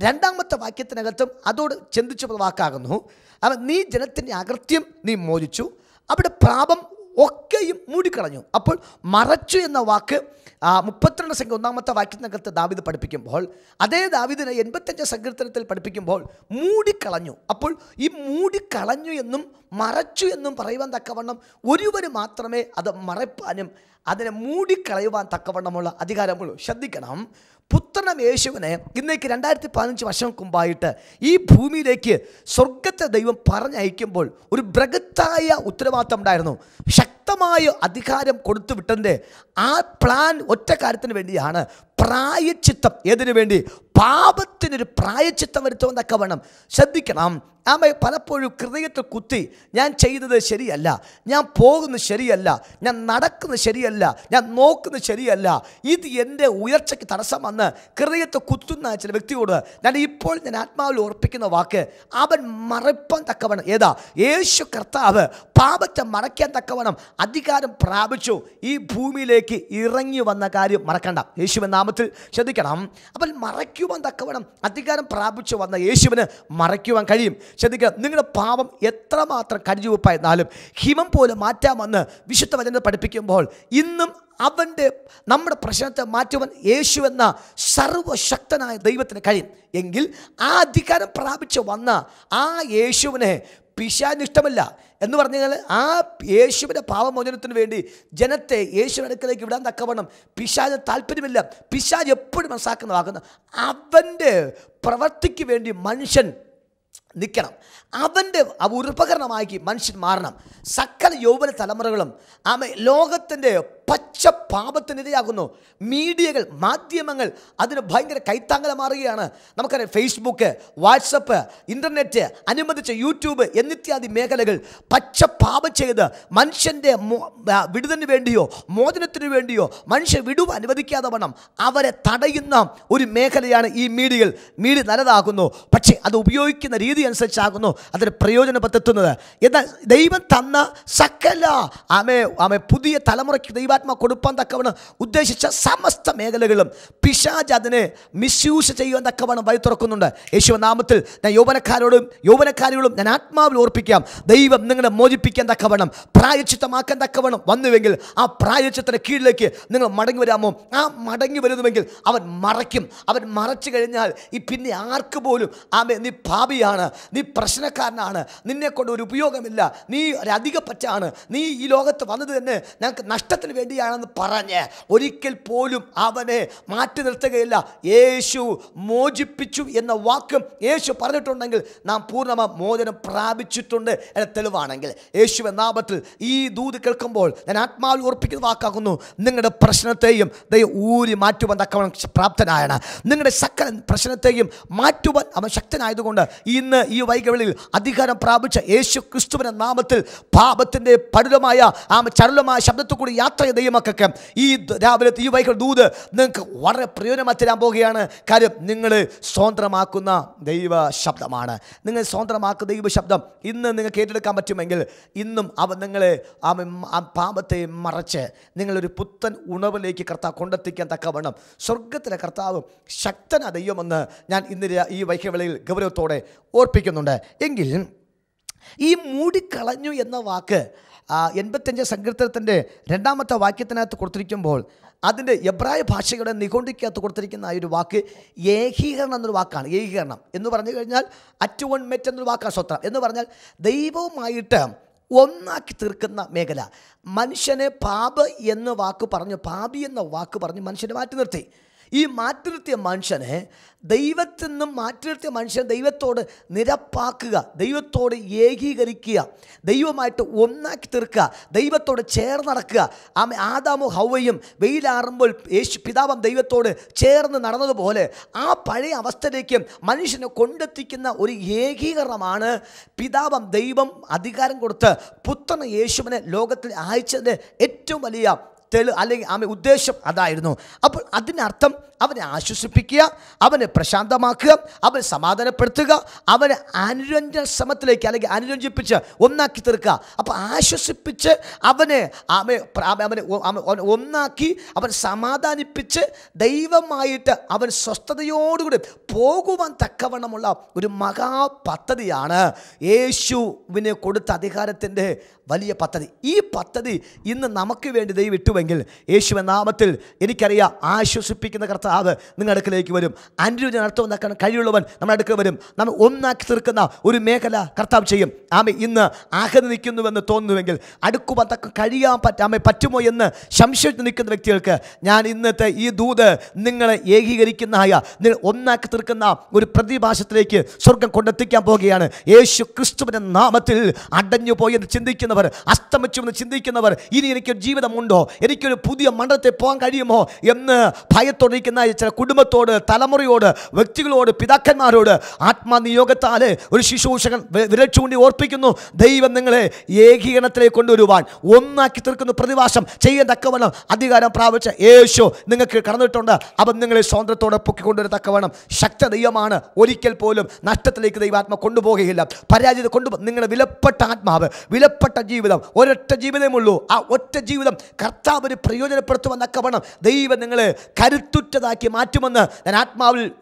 രണ്ടാമത്തെ വാക്യത്തിനകത്തും അതോട് ചിന്തിച്ചു വാക്കാകുന്നു. അവൻ നീ ജനത്തിന്റെ അകൃത്യം നീ മോചിച്ചു അവിടെ പ്രാപം ഒക്കെയും മൂടിക്കളഞ്ഞു. അപ്പോൾ മറച്ചു എന്ന വാക്ക് മുപ്പത്തിരണ്ട് സംഖ്യ ഒന്നാമത്തെ വാക്യത്തിനകത്ത് ദാവിദ് പഠിപ്പിക്കുമ്പോൾ അതേ ദാവിദിനെ എൺപത്തഞ്ച് സങ്കീർത്തനത്തിൽ പഠിപ്പിക്കുമ്പോൾ മൂടിക്കളഞ്ഞു. അപ്പോൾ ഈ മൂടിക്കളഞ്ഞു എന്നും മറച്ചു എന്നും പറയുവാൻ തക്കവണ്ണം ഒരുവന് മാത്രമേ അത് മറപ്പാനും അതിനെ മൂടിക്കളയുവാൻ തക്കവണ്ണമുള്ള അധികാരമുള്ളൂ ശ്രദ്ധിക്കണം. പുത്രനം യേശുവിനെ ഇന്നേക്ക് രണ്ടായിരത്തി പതിനഞ്ച് വർഷം മുമ്പായിട്ട് ഈ ഭൂമിയിലേക്ക് സ്വർഗത്തെ ദൈവം പറഞ്ഞയക്കുമ്പോൾ ഒരു ബൃഹത്തായ ഉത്തരവാദിത്തം ഉണ്ടായിരുന്നു. ശക്തമായ അധികാരം കൊടുത്തു വിട്ടതിന്റെ ആ പ്ലാൻ ഒറ്റ കാര്യത്തിന് വേണ്ടിയാണ് പ്രായച്ചിത്തം. ഏതിനു വേണ്ടി? പാപത്തിനൊരു പ്രായച്ചിത്തം വരുത്തുവാൻ തക്ക വേണം. ശ്രദ്ധിക്കണം. ആമ പലപ്പോഴും ഹൃദയത്തിൽ കുത്തി ഞാൻ ചെയ്തത് ശരിയല്ല. ഞാൻ പോകുന്നത് ശരിയല്ല. ഞാൻ നടക്കുന്നത് ശരിയല്ല. ഞാൻ നോക്കുന്നത് ശരിയല്ല. ഇത് എന്റെ ഉയർച്ചയ്ക്ക് തടസ്സം വന്ന് ഹൃദയത്തെ കുത്തുന്ന ചില വ്യക്തിയോട് ഞാൻ ഇപ്പോൾ ഞാൻ ആത്മാവിൽ ഉറപ്പിക്കുന്ന വാക്ക് അവൻ മറപ്പാൻ തക്കവണ്ണം. ഏതാ? യേശു കർത്താവ് പാപത്തെ മറയ്ക്കാൻ തക്കവണ്ണം അധികാരം പ്രാപിച്ചു. ഈ ഭൂമിയിലേക്ക് ഇറങ്ങി വന്ന കാര്യം മറക്കണ്ട. യേശുവിൻ നാമത്തിൽ ശ്രദ്ധിക്കണം. അപ്പോൾ മറയ്ക്കുവാൻ തക്കവണ്ണം അധികാരം പ്രാപിച്ചു വന്ന യേശുവിന് മറയ്ക്കുവാൻ കഴിയും. ശ്രദ്ധിക്കണം നിങ്ങളുടെ പാപം എത്രമാത്രം കരിഞ്ഞുവെപ്പായിരുന്നാലും ഹിമം പോലെ മാറ്റാമെന്ന് വിശുദ്ധ വചനം പഠിപ്പിക്കുമ്പോൾ ഇന്നും അവന്റെ നമ്മുടെ പ്രശ്നത്തെ മാറ്റുവാൻ യേശു എന്ന സർവശക്തനായ ദൈവത്തിന് കഴിയും. എങ്കിൽ ആ അധികാരം പ്രാപിച്ച് വന്ന ആ യേശുവിനെ പിശാന് ഇഷ്ടമല്ല എന്ന് കഴിഞ്ഞാൽ ആ യേശുവിന്റെ പാവമോചനത്തിന് വേണ്ടി ജനത്തെ യേശുവിന്റെ അടുക്കലേക്ക് വിടാൻ തക്കവണ്ണം പിശാന് താല്പര്യമില്ല. പിശാജ് എപ്പോഴും മനസ്സാക്കുന്നതാകുന്നു അവന്റെ പ്രവൃത്തിക്ക് വേണ്ടി മനുഷ്യൻ നിൽക്കണം. അവന്റെ ഉപകരണമാക്കി മനുഷ്യൻ മാറണം. സകല യൗവന തലമുറകളും ആമ ലോകത്തിന്റെ പച്ച പാപത്തിനിരയാകുന്നു മീഡിയകൾ മാധ്യമങ്ങൾ അതിന് ഭയങ്കര കൈത്താങ്ങല മാറുകയാണ്. നമുക്കറിയാം ഫേസ്ബുക്ക് വാട്സപ്പ് ഇന്റർനെറ്റ് അനുവദിച്ച യൂട്യൂബ് എന്നിത്യാദി മേഖലകൾ പച്ച പാപം ചെയ്ത് മനുഷ്യന്റെ വിടുതന് വേണ്ടിയോ മോചനത്തിന് വേണ്ടിയോ മനുഷ്യ വിടുവ് അനുവദിക്കാതെ വണ്ണം അവരെ തടയുന്ന ഒരു മേഖലയാണ് ഈ മീഡിയകൾ. മീഡിയ നല്ലതാകുന്നു പക്ഷേ അത് ഉപയോഗിക്കുന്ന രീതി അനുസരിച്ചാകുന്നു അതിന് പ്രയോജനപ്പെടുത്തുന്നത് എന്നാൽ ദൈവം തന്ന സകല ആമേ ആമേ പുതിയ തലമുറയ്ക്ക് ദൈവാത്മ കൊടുപ്പാൻ തക്കവണ്ണം ഉദ്ദേശിച്ച സമസ്ത മേഖലകളും പിശാജ് അതിനെ മിസ്യൂസ് ചെയ്യുവാൻ തക്കവണ്ണം വഴി തുറക്കുന്നുണ്ട്. യേശു നാമത്തിൽ ഞാൻ യൗവനക്കാരോടും യൗവനക്കാരികളും ഞാൻ ആത്മാവിൽ ഓർപ്പിക്കാം. ദൈവം നിങ്ങളെ മോചിപ്പിക്കാൻ തക്കവണ്ണം പ്രായച്ചിത്തമാക്കാൻ തക്കവണ്ണം വന്നുവെങ്കിൽ ആ പ്രായച്ചിത്തിന് കീഴിലേക്ക് നിങ്ങൾ മടങ്ങി വരാമോ? ആ മടങ്ങി വരുന്നുവെങ്കിൽ അവൻ മറയ്ക്കും. അവൻ മറച്ചു കഴിഞ്ഞാൽ ഈ പിന്നെ ആർക്ക് പോലും ആമേ നീ പാപിയാണ് നീ പ്രശ്നക്കാരനാണ് നിന്നെ കൊണ്ട് ഒരു ഉപയോഗമില്ല നീ ഒരധിക പറ്റാണ് നീ ഈ ലോകത്ത് വന്നത് തന്നെ ഞങ്ങൾക്ക് നഷ്ടത്തിന് വേണ്ടിയാണെന്ന് പറഞ്ഞ് ഒരിക്കൽ പോലും അവനെ മാറ്റി നിർത്തുകയില്ല. യേശു മോചിപ്പിച്ചു എന്ന വാക്കും യേശു പറഞ്ഞിട്ടുണ്ടെങ്കിൽ നാം പൂർണമായ മോചനം പ്രാപിച്ചിട്ടുണ്ട് എന്ന തെളിവാണെങ്കിൽ യേശു നാമത്തിൽ ഈ ദൂത് കേൾക്കുമ്പോൾ ഞാൻ ആത്മാവിൽ ഉറപ്പിക്കുന്ന വാക്കാക്കുന്നു നിങ്ങളുടെ പ്രശ്നത്തെയും ദൈവം ഊരി മാറ്റുവാൻ തക്കവൻ പ്രാപ്തനായാണ്. നിങ്ങളുടെ സകല പ്രശ്നത്തെയും മാറ്റുവാൻ അവൻ ശക്തനായതുകൊണ്ട് ഇന്ന് ഈ വൈകവിളിൽ അധികാരം പ്രാപിച്ച യേശു ക്രിസ്തുവിന്റെ നാമത്തിൽ പാപത്തെ പാപത്തിന്റെ പടുലമായ ആ ചടുലമായ ശബ്ദത്തിൽ കൂടി യാത്ര ചെയ്ത ദൈവമക്കൊക്കെ ഈ രാവിലെ ഈ വൈകിട്ട് ദൂത് നിങ്ങൾക്ക് വളരെ പ്രയോജനമായി തരാൻ പോവുകയാണ് കാര്യം നിങ്ങൾ സ്വതന്ത്രമാക്കുന്ന ദൈവ ശബ്ദമാണ് നിങ്ങൾ സ്വതന്ത്രമാക്കുന്ന ദൈവ ശബ്ദം ഇന്ന് നിങ്ങൾക്ക് ഏറ്റെടുക്കാൻ പറ്റുമെങ്കിൽ ഇന്നും അവ നിങ്ങളെ ആ പാപത്തെ മറച്ച് നിങ്ങളൊരു പുത്തൻ ഉണവിലേക്ക് കർത്താവ് കൊണ്ടെത്തിക്കാൻ തക്കവണ്ണം സ്വർഗത്തിലെ കർത്താവ് ശക്തന ദൈവമെന്ന് ഞാൻ ഇന്ന് ഈ വൈകവേളയിൽ ഗൗരവത്തോടെ ഓർപ്പിക്കുന്നുണ്ട്. എങ്കിൽ ഈ മൂടിക്കളഞ്ഞു എന്ന വാക്ക് എൺപത്തഞ്ച് സങ്കീർത്തനത്തിന്റെ രണ്ടാമത്തെ വാക്യത്തിനകത്ത് കൊടുത്തിരിക്കുമ്പോൾ അതിന്റെ എബ്രായ ഭാഷയുടെ നിഗോണ്ടിക്കകത്ത് കൊടുത്തിരിക്കുന്ന ആ ഒരു വാക്ക് ഏകീകരണം എന്നൊരു വാക്കാണ് ഏകീകരണം. എന്ന് പറഞ്ഞു കഴിഞ്ഞാൽ അറ്റ് വൺ മെറ്റ് എന്നൊരു വാക്കാണ് സ്വത്രം. എന്ന് പറഞ്ഞാൽ ദൈവവുമായിട്ട് ഒന്നാക്കി തീർക്കുന്ന മേഖല. മനുഷ്യനെ പാപ എന്ന വാക്ക് പറഞ്ഞു പാപി എന്ന വാക്ക് പറഞ്ഞ് മനുഷ്യനെ മാറ്റി നിർത്തി. ഈ മാറ്റി നിർത്തിയ മനുഷ്യനെ ദൈവത്തിൽ നിന്നും മാറ്റി നിർത്തിയ മനുഷ്യൻ ദൈവത്തോട് നിരപ്പാക്കുക ദൈവത്തോട് ഏകീകരിക്കുക ദൈവമായിട്ട് ഒന്നാക്കി തീർക്കുക ദൈവത്തോട് ചേർന്ന് നടക്കുക. ആമ ആദാമോ ഹൗവയും വെയിലാറുമ്പോൾ യേശു പിതാവം ദൈവത്തോട് ചേർന്ന് നടന്നതുപോലെ ആ പഴയ അവസ്ഥയിലേക്ക് മനുഷ്യനെ കൊണ്ടെത്തിക്കുന്ന ഒരു ഏകീകരണമാണ് പിതാവം ദൈവം അധികാരം കൊടുത്ത് പുത്രന യേശുവിനെ ലോകത്തിൽ അയച്ചതിന്റെ ഏറ്റവും വലിയ തെളി അല്ലെങ്കിൽ ആമ ഉദ്ദേശം അതായിരുന്നു. അപ്പോൾ അതിനർത്ഥം അവനെ ആശ്വസിപ്പിക്കുക അവനെ പ്രശാന്തമാക്കുക അവനെ സമാധാനപ്പെടുത്തുക അവനെ അനുരഞ്ജന ശ്രമത്തിലേക്ക് അല്ലെങ്കിൽ അനുരഞ്ജിപ്പിച്ച് ഒന്നാക്കി തീർക്കുക. അപ്പോൾ ആശ്വസിപ്പിച്ച് അവനെ ആമെ അവനെ ഒന്നാക്കി അവൻ സമാധാനിപ്പിച്ച് ദൈവമായിട്ട് അവൻ സ്വസ്ഥതയോടുകൂടി പോകുവാൻ തക്കവണ്ണമുള്ള ഒരു മഹാപദ്ധതിയാണ് യേശുവിനെ കൊടുത്ത അധികാരത്തിന്റെ വലിയ പദ്ധതി. ഈ പദ്ധതി ഇന്ന് നമുക്ക് വേണ്ടി ദൈവം ഇട്ടുവെങ്കിൽ യേശുവ നാമത്തിൽ എനിക്കറിയാം ആശ്വസിപ്പിക്കുന്ന കർത്താവ് നിങ്ങളുടെ അടുക്കലേക്ക് വരും. അനുരൂപ നടത്തുവാൻ നടക്കാൻ കഴിവുള്ളവൻ നമ്മുടെ അടുക്കൽ വരും. നമ്മൾ ഒന്നാക്കി തീർക്കുന്ന ഒരു മേഖല കർത്താവ് ചെയ്യും. ആമ ഇന്ന് അകന്ന് നിൽക്കുന്നുവെന്ന് തോന്നുന്നുവെങ്കിൽ അടുക്കുവാൻ തക്ക കഴിയാൻ പറ്റാമെ പറ്റുമോ എന്ന് സംശയിച്ച് നിൽക്കുന്ന വ്യക്തികൾക്ക് ഞാൻ ഇന്നത്തെ ഈ ദൂത് നിങ്ങളെ ഏകീകരിക്കുന്നതായ നിങ്ങൾ ഒന്നാക്കി തീർക്കുന്ന ഒരു പ്രതിഭാസത്തിലേക്ക് സ്വർഗം കൊണ്ടെത്തിക്കാൻ പോവുകയാണ് യേശു ക്രിസ്തുവിന്റെ നാമത്തിൽ അടഞ്ഞു പോയെന്ന് ചിന്തിക്കുന്നവർ അസ്തമിച്ചു എന്ന് ചിന്തിക്കുന്നവർ ഇനി എനിക്കൊരു ജീവിതമുണ്ടോ എനിക്കൊരു പുതിയ മണ്ഡലത്തിൽ പോകാൻ കഴിയുമോ എന്ന് ഭയത്തോടിരിക്കുന്ന ചില കുടുംബത്തോട് തലമുറയോട് വ്യക്തികളോട് പിതാക്കന്മാരോട് ആത്മനിയോഗത്താൽ ഒരു ശുശ്രൂഷകൻ വിരൽ ചൂണ്ടി ഓർപ്പിക്കുന്നു. ദൈവം നിങ്ങളെ ഏകീകരണത്തിലേക്ക് കൊണ്ടുവരുവാൻ ഒന്നാക്കി തീർക്കുന്ന പ്രതിഭാസം ചെയ്യാൻ തക്കവണ്ണം അധികാരം പ്രാപിച്ച യേശു നിങ്ങൾക്ക് കടന്നിട്ടുണ്ട്. അവൻ നിങ്ങളെ സ്വാതന്ത്ര്യത്തോടെ പൊക്കിക്കൊണ്ടുവരാൻ തക്കവണ്ണം ശക്ത ദൈവമാണ്. ഒരിക്കൽ പോലും നഷ്ടത്തിലേക്ക് ദൈവാത്മ കൊണ്ടുപോകുകയില്ല. പരാജയത്തെ കൊണ്ടു നിങ്ങളുടെ വിലപ്പെട്ട ആത്മാവ് വിലപ്പെട്ട ജീവിതം ഒരൊറ്റ ജീവിതമേ ആ ഒറ്റ ജീവിതം കർത്താവിന് പ്രയോജനപ്പെടുത്തുമെന്നൊക്കെ വേണം. ദൈവം നിങ്ങളെ കരുത്തുറ്റതാക്കി മാറ്റുമെന്ന് ഞാൻ ആത്മാവിൽ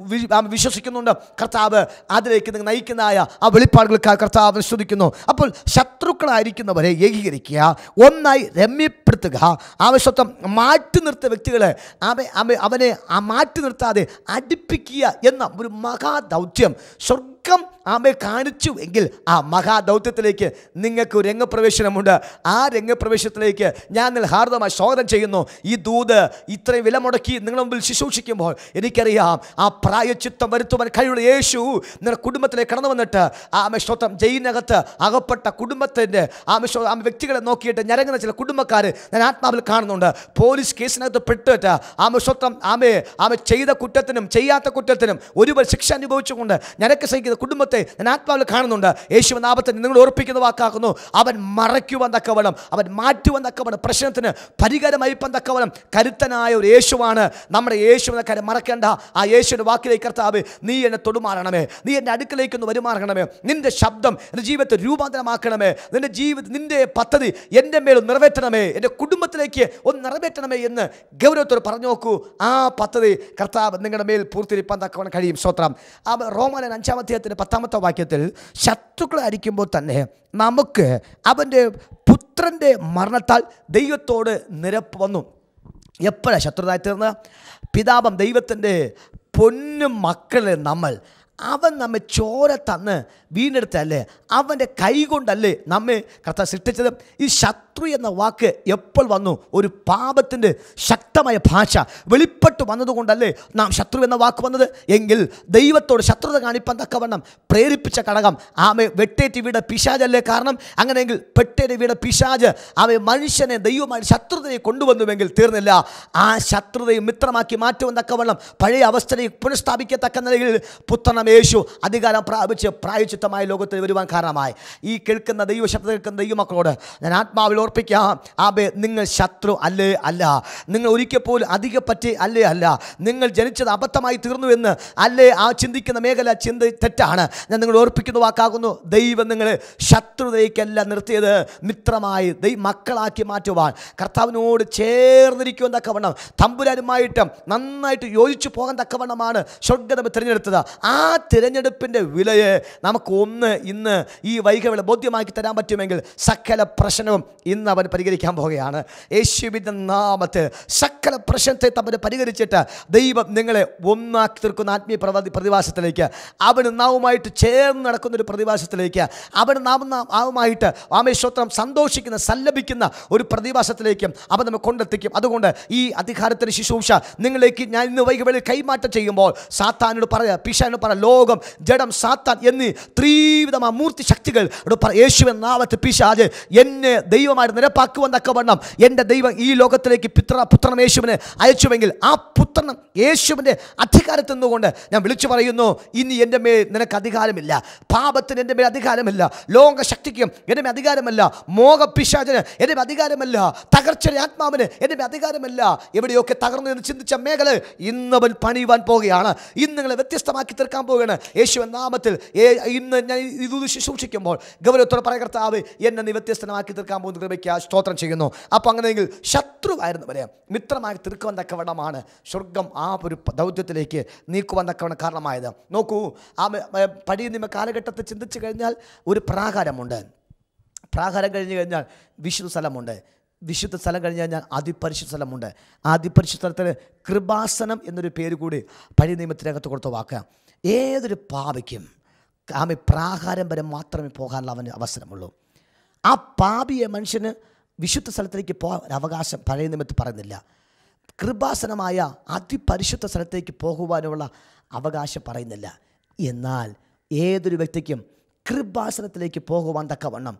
വിശ്വസിക്കുന്നുണ്ട്. കർത്താവ് അതിലേക്ക് നിങ്ങൾ നയിക്കുന്നതായ ആ വെളിപ്പാടുകൾക്ക് കർത്താവ് ശ്രദ്ധിക്കുന്നു അപ്പോൾ ശത്രുക്കളായിരിക്കുന്നവരെ ഏകീകരിക്കുക ഒന്നായി രമ്യപ്പെടുത്തുക. ആവശ്യത്വം മാറ്റി നിർത്തിയ വ്യക്തികളെ അവ അവ- അവനെ മാറ്റി നിർത്താതെ അടുപ്പിക്കുക എന്ന ഒരു മഹാദൗത്യം സ്വർഗം ആമെ കാണിച്ചു എങ്കിൽ ആ മഹാദൗത്യത്തിലേക്ക് നിങ്ങൾക്ക് രംഗപ്രവേശനമുണ്ട്. ആ രംഗപ്രവേശനത്തിലേക്ക് ഞാൻ നിങ്ങൾ ഹാർദമായി സ്വാഗതം ചെയ്യുന്നു. ഈ ദൂത് ഇത്രയും വില മുടക്കി നിങ്ങളുടെ മുമ്പിൽ ശുശ്രൂഷിക്കുമ്പോൾ എനിക്കറിയാം ആ പ്രായച്ചിത്തം വരുത്തുവാൻ കഴിവുള്ള യേശു നിങ്ങളുടെ കുടുംബത്തിലേക്ക് കടന്നു വന്നിട്ട് ആമെ സ്വത്തം ജയിനകത്ത് അകപ്പെട്ട കുടുംബത്തിന്റെ ആമെ ആ വ്യക്തികളെ നോക്കിയിട്ട് ഞരങ്ങുന്ന ചില കുടുംബക്കാർ ഞാൻ ആത്മാവിൽ കാണുന്നുണ്ട്. പോലീസ് കേസിനകത്ത് പെട്ടിട്ട് ആമെ സ്വത്തം ആമെ ആമെ ചെയ്ത കുറ്റത്തിനും ചെയ്യാത്ത കുറ്റത്തിനും ഒരുപാട് ശിക്ഷ അനുഭവിച്ചുകൊണ്ട് ഞരക്ക് സഹിക്കുന്ന കുടുംബത്തെ ഞാൻ ആത്മാവിൽ കാണുന്നുണ്ട്. യേശു നാമത്തിൽ നിങ്ങൾ ഓർപ്പിക്കുന്ന വാക്കാക്കുന്നു. അവൻ മറയ്ക്കുവാൻ തക്കവണ്ണം അവൻ മാറ്റുവാൻ തക്കവണ്ണം പ്രശ്നത്തിന് പരിഹാരമയപ്പാൻ തക്കവണ്ണം കരുത്തനായ ഒരു യേശുവാണ്. നമ്മുടെ യേശു എന്ന കാര്യം മറക്കേണ്ട. ആ യേശുവിന്റെ വാക്കിലേക്ക് കർത്താവ് നീ എന്നെ തൊടുമാറണമേ. നീ എന്റെ അടുക്കലേക്ക് ഒന്ന് വരുമാറണമേ. നിന്റെ ശബ്ദം എന്റെ ജീവിതത്തെ രൂപാന്തരമാക്കണമേ. നിന്റെ ജീവിത നിന്റെ പദ്ധതി എന്റെ മേൽ നിറവേറ്റണമേ. എന്റെ കുടുംബത്തിലേക്ക് ഒന്ന് നിറവേറ്റണമേ എന്ന് ഗൗരവത്തോട് പറഞ്ഞു നോക്കൂ. ആ പദ്ധതി കർത്താവ് നിങ്ങളുടെ മേൽ പൂർത്തിരിപ്പാൻ തക്കവണ്ണം കഴിയും. സ്വത്രം ആ റോമാനൻ അഞ്ചാം അധ്യായത്തിന്റെ പത്താമത്തെ വാക്യത്തിൽ ശത്രുക്കൾ അരിക്കുമ്പോൾ തന്നെ നമുക്ക് അവന്റെ പുത്രന്റെ മരണത്താൽ ദൈവത്തോട് നിരപ്പ് വന്നു. എപ്പോഴാണ് ശത്രുതായി തീർന്നത്? പിതാപം ദൈവത്തിന്റെ പൊന്നു മക്കളെ നമ്മൾ. അവൻ നമ്മെ ചോര തന്ന് വീണ്ടെടുത്തല്ലേ അവന്റെ കൈ കൊണ്ടല്ലേ നമ്മെ കർത്താവ് സൃഷ്ടിച്ചത്? ഈ ശത്രു എന്ന വാക്ക് എപ്പോൾ വന്നു? ഒരു പാപത്തിന്റെ ശക്തമായ ഭാഷ വെളിപ്പെട്ട് വന്നതുകൊണ്ടല്ലേ നാം ശത്രു എന്ന വാക്ക് വന്നത്? എങ്കിൽ ദൈവത്തോട് ശത്രുത കാണിപ്പാൻ തക്കവണ്ണം പ്രേരിപ്പിച്ച ഘടകം ആമെ വെട്ടേറ്റ് വീട പിശാജല്ലേ കാരണം? അങ്ങനെയെങ്കിൽ പെട്ടേറ്റ് വീട പിശാജ് ആമെ മനുഷ്യനെ ദൈവമായി ശത്രുതയെ കൊണ്ടുവന്നുവെങ്കിൽ തീർന്നില്ല. ആ ശത്രുതയെ മിത്രമാക്കി മാറ്റുവാൻ തക്കവണ്ണം പഴയ അവസ്ഥയെ പുനഃസ്ഥാപിക്കത്തക്ക നിലയിൽ പുത്രനം യേശു അധികാരം പ്രാപിച്ച് പ്രായച്ചിത്തമായ ലോകത്തിൽ വരുവാൻ കാരണമായി. ഈ കേൾക്കുന്ന ദൈവശബ്ദം കേൾക്കുന്ന ദൈവമക്കളോട് ഞാൻ ആത്മാവിൽ ഓർപ്പിക്കാം. ആബേ നിങ്ങൾ ശത്രു അല്ലേ അല്ല. നിങ്ങൾ ഒരിക്കൽ പോലും അധിക പറ്റി അല്ലേ അല്ല. നിങ്ങൾ ജനിച്ചത് അബദ്ധമായി തീർന്നു എന്ന് അല്ലേ ആ ചിന്തിക്കുന്ന മേഖല ചിന്ത തെറ്റാണ്. ഞാൻ നിങ്ങൾ ഓർപ്പിക്കുന്ന വാക്കാകുന്നു. ദൈവം നിങ്ങൾ ശത്രുതയ്ക്കല്ല നിർത്തിയത്. മിത്രമായി ദൈവ മക്കളാക്കി മാറ്റുവാൻ. കർത്താവിനോട് ചേർന്നിരിക്കുവാൻ തക്കവണ്ണം. തമ്പുരാനുമായിട്ട് നന്നായിട്ട് യോജിച്ചു പോകാൻ തക്കവണ്ണമാണ് സ്വർഗതമ തിരഞ്ഞെടുത്തത്. ആ തിരഞ്ഞെടുപ്പിന്റെ വിലയെ നമുക്ക് ഒന്ന് ഇന്ന് ഈ വൈകവിള ബോധ്യമാക്കി തരാൻ പറ്റുമെങ്കിൽ സകല പ്രശ്നവും ഇന്ന് അവൻ പരിഹരിക്കാൻ പോവുകയാണ്. യേശുവിന്റെ നാമത്ത് സകല പ്രശ്നത്തെ തമ്മിൽ പരിഹരിച്ചിട്ട് ദൈവം നിങ്ങളെ ഒന്നാക്കി തീർക്കുന്ന ആത്മീയ പ്രവാദി പ്രതിഭാസത്തിലേക്ക് അവന് നാവുമായിട്ട് ചേർന്ന് നടക്കുന്ന ഒരു പ്രതിഭാസത്തിലേക്ക് അവൻ നാം നാവുമായിട്ട് ആമേശ്വത്രം സന്തോഷിക്കുന്ന സല്ലപിക്കുന്ന ഒരു പ്രതിഭാസത്തിലേക്കും അവൻ നമ്മെ കൊണ്ടെത്തിക്കും. അതുകൊണ്ട് ഈ അധികാരത്തിന് ശിശൂഷ നിങ്ങളിലേക്ക് ഞാൻ ഇന്ന് വൈകുവേളയിൽ കൈമാറ്റം ചെയ്യുമ്പോൾ സാത്താനോട് പറ പിശാനോട് പറ ലോകം ജഡം സാത്താൻ എന്നീ ത്രീവിധമായ മൂർത്തി ശക്തികൾ യേശുവൻ നാമത്തെ പിശാജ് എന്നെ ദൈവമായിട്ട് നിരപ്പാക്കുവാൻ തക്കവണ്ണം എന്റെ ദൈവം ഈ ലോകത്തിലേക്ക് പിത്ര പുത്രൻ യേശുവിനെ അയച്ചുവെങ്കിൽ ആ പുത്രൻ യേശുവിന്റെ അധികാരത്തിൽ നിന്നുകൊണ്ട് ഞാൻ വിളിച്ചു പറയുന്നു ഇനി എന്റെ മേൽ നിനക്ക് അധികാരമില്ല. പാപത്തിന് എന്റെ മേൽ അധികാരമില്ല. ലോകശക്തിക്കും എന്റെ മേൽ അധികാരമല്ല. മോഹപിശാചന് എന്റെ മേൽ അധികാരമല്ല. തകർച്ചയുടെ ആത്മാവിന് എന്റെ മേൽ അധികാരമല്ല. എവിടെയൊക്കെ തകർന്നു എന്ന് ചിന്തിച്ച മേഖല ഇന്നവൻ പണിയുവാൻ പോവുകയാണ്. ഇന്ന് നിങ്ങളെ വ്യത്യസ്തമാക്കി തീർക്കാൻ പോവുകയാണ്. യേശുവൻ നാമത്തിൽ ഇന്ന് ഞാൻ ഇത് ശുശ്രൂഷിക്കുമ്പോൾ ഗൗരവത്തോടെ പറയാ കർത്താവ് എന്നെ നീ വ്യത്യസ്തമാക്കി തീർക്കാൻ പോകുന്ന. കൃപയ്ക്ക് സ്തോത്രം ചെയ്യുന്നു. അപ്പോൾ അങ്ങനെയെങ്കിൽ ശത്രുവായിരുന്നവരെ മിത്രമായി തീർക്കുവാൻ തക്കവണ്ണമാണ്. സ്വർഗം ആ ഒരു ദൗത്യത്തിലേക്ക് നീക്കുവാൻ തക്കവണ്ണം കാരണമായത്. നോക്കൂ ആ പടി നിമ കാലഘട്ടത്തിൽ ചിന്തിച്ചു കഴിഞ്ഞാൽ ഒരു പ്രാകാരമുണ്ട്. പ്രാകാരം കഴിഞ്ഞ് കഴിഞ്ഞാൽ വിശുദ്ധ സ്ഥലമുണ്ട്. വിശുദ്ധ സ്ഥലം കഴിഞ്ഞ് കഴിഞ്ഞാൽ അതിപരിശുദ്ധ സ്ഥലമുണ്ട്. അതിപരിശുദ്ധ സ്ഥലത്തിന് കൃപാസനം എന്നൊരു പേര് കൂടി പഴയ നിയമത്തിനകത്ത് കൊടുത്ത വാക്ക്. ഏതൊരു പാവയ്ക്കും ആമി പ്രാകാരം വരെ മാത്രമേ പോകാനുള്ള അവന് അവസരമുള്ളൂ. ആ പാപിയെ മനുഷ്യന് വിശുദ്ധ സ്ഥലത്തിലേക്ക് പോകാൻ അവകാശം പഴയ നിമിത്തം പറയുന്നില്ല. കൃപാസനമായ അതിപരിശുദ്ധ സ്ഥലത്തേക്ക് പോകുവാനുള്ള അവകാശം പറയുന്നില്ല. എന്നാൽ ഏതൊരു വ്യക്തിക്കും കൃപാസനത്തിലേക്ക് പോകുവാൻ തക്കവണ്ണം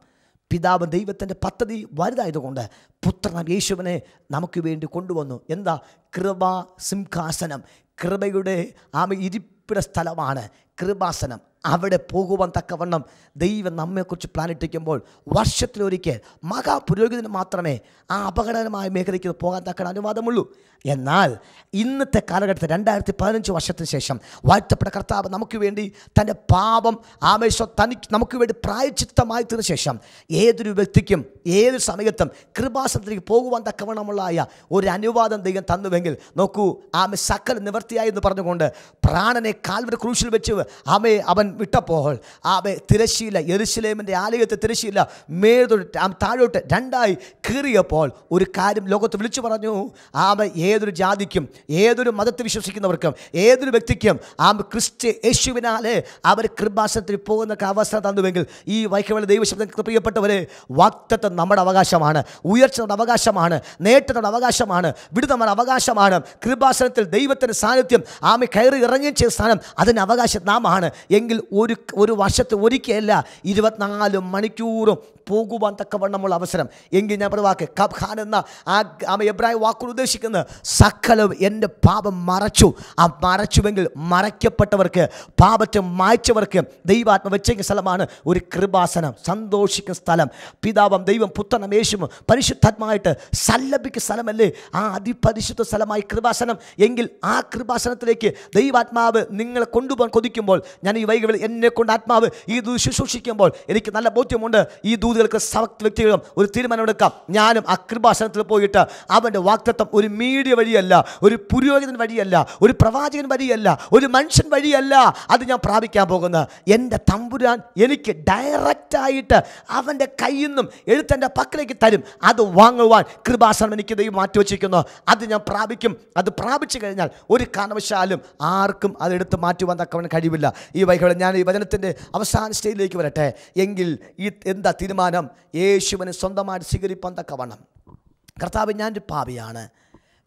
പിതാവ് ദൈവത്തിന്റെ പദ്ധതി വലുതായതുകൊണ്ട് പുത്രനം യേശുവിനെ നമുക്ക് വേണ്ടി കൊണ്ടുവന്നു. എന്താ? കൃപാ സിംഹാസനം. കൃപയുടെ ആമ ഇരിപ്പിട സ്ഥലമാണ് കൃപാസനം. അവിടെ പോകുവാൻ തക്കവണ്ണം ദൈവം നമ്മെക്കുറിച്ച് പ്ലാനിട്ടിരിക്കുമ്പോൾ വർഷത്തിലൊരിക്കൽ മഹാപുരോഹിതന് മാത്രമേ ആ അപകടകരമായ മേഖലയ്ക്ക് പോകാൻ തക്ക അനുവാദമുള്ളൂ. എന്നാൽ ഇന്നത്തെ കാലഘട്ടത്തിൽ രണ്ടായിരത്തി പതിനഞ്ച് വർഷത്തിന് ശേഷം വാഴ്ത്തപ്പെട്ട കർത്താവ് നമുക്ക് വേണ്ടി തന്റെ പാപം ആമേശ്വർ തനിക്ക് നമുക്ക് വേണ്ടി പ്രായച്ചിത്തമായി തീർന്ന ശേഷം ഏതൊരു വ്യക്തിക്കും ഏത് സമയത്തും കൃപാസനത്തിലേക്ക് പോകുവാൻ തക്കവണ്ണമുള്ളതായ ഒരു അനുവാദം ദൈവം തന്നുവെങ്കിൽ നോക്കൂ ആമെ സകല നിവർത്തിയായി എന്ന് പറഞ്ഞുകൊണ്ട് പ്രാണനെ കാൽവര ക്രൂശിൽ വെച്ച് ആമയെ അവൻ വിട്ടപ്പോൾ ആ തിരശ്ശീല യെരുശലേമിന്റെ ആലയത്തെ തിരശ്ശീല മേതൊട്ട് താഴോട്ട് രണ്ടായി കീറിയപ്പോൾ ഒരു കാര്യം ലോകത്ത് വിളിച്ചു പറഞ്ഞു. ആമ ഏതൊരു ജാതിക്കും ഏതൊരു മതത്തിൽ വിശ്വസിക്കുന്നവർക്കും ഏതൊരു വ്യക്തിക്കും ആ ക്രിസ്ത്യ യേശുവിനാലെ അവർ കൃപാസനത്തിൽ പോകുന്ന അവസ്ഥ തന്നുവെങ്കിൽ ഈ വൈക്കവള ദൈവശബ്ദം പ്രിയപ്പെട്ടവരെ വാക്തത്വം നമ്മുടെ അവകാശമാണ് ഉയർച്ച നമ്മുടെ അവകാശമാണ് നേട്ടം അവകാശമാണ് വിടുത നമ്മുടെ അവകാശമാണ് കൃപാസനത്തിൽ ദൈവത്തിന്റെ സാന്നിധ്യം ആമ കയറി ഇറങ്ങുകയും ചെയ്ത സ്ഥാനം അതിന് അവകാശം നാമാണ്. എങ്കിൽ ഒരു ഒരു വശത്ത് ഒരിക്കലല്ല ഇരുപത്തിനാല് മണിക്കൂറും പോകുവാൻ തക്കവണ്ണമുള്ള അവസരം. എങ്കിൽ ഞാൻ പറഞ്ഞ വാക്ക് ഖാൻ എന്ന ആ എബ്രായ വാക്കുകൾ ഉദ്ദേശിക്കുന്നത് സകലവും എന്റെ പാപം മറച്ചു. ആ മറച്ചുവെങ്കിൽ മറയ്ക്കപ്പെട്ടവർക്ക് പാപത്തെ മായ്ച്ചവർക്ക് ദൈവാത്മ വെച്ചെങ്കിൽ സ്ഥലമാണ് ഒരു കൃപാസനം സന്തോഷിക്കുന്ന സ്ഥലം. പിതാവും ദൈവം പുത്രനും യേശുവും പരിശുദ്ധാത്മായിട്ട് സല്ലപിക്കുന്ന സ്ഥലമല്ലേ? ആ അതിപരിശുദ്ധ സ്ഥലമായി കൃപാസനം. എങ്കിൽ ആ കൃപാസനത്തിലേക്ക് ദൈവാത്മാവ് നിങ്ങളെ കൊണ്ടുപോകാൻ കൊതിക്കുമ്പോൾ ഞാൻ ഈ വൈകികൾ എന്നെ കൊണ്ട് ആത്മാവ് ഈ ശുശ്രൂഷിക്കുമ്പോൾ എനിക്ക് നല്ല ബോധ്യമുണ്ട്. ഈ ദൂതുകൾക്ക് സവക്ത് വ്യക്തികളും ഒരു തീരുമാനമെടുക്കാം ഞാനും ആ കൃപാസനത്തിൽ പോയിട്ട് അവന്റെ വാക്തത്വം ഒരു മീഡിയ വഴിയല്ല ഒരു പുരോഹിതൻ വഴിയല്ല ഒരു പ്രവാചകൻ വഴിയല്ല ഒരു മനുഷ്യൻ വഴിയല്ല. അത് ഞാൻ പ്രാപിക്കാൻ പോകുന്നത് എന്റെ തമ്പുരാൻ എനിക്ക് ഡയറക്റ്റായിട്ട് അവന്റെ കയ്യിൽ നിന്നും എഴുത്തന്റെ പക്കലേക്ക് തരും. അത് വാങ്ങുവാൻ കൃപാസനം എനിക്ക് ദൈവം മാറ്റി വച്ചിരിക്കുന്നു അത് ഞാൻ പ്രാപിക്കും. അത് പ്രാപിച്ചു കഴിഞ്ഞാൽ ഒരു കാരണവശാലും ആർക്കും അതെടുത്ത് മാറ്റുവാൻ തക്കവൻ കഴിവില്ല. ഈ വൈകളെ ഞാൻ ഈ വചനത്തിന്റെ അവസാന സ്റ്റേജിലേക്ക് വരട്ടെ. എങ്കിൽ ഈ എന്താ തീരുമാനം? യേശുവിനെ സ്വന്തമായിട്ട് സ്വീകരിപ്പാൻ തക്കവണ്ണം. കർത്താവ് ഞാനൊരു പാപിയാണ്.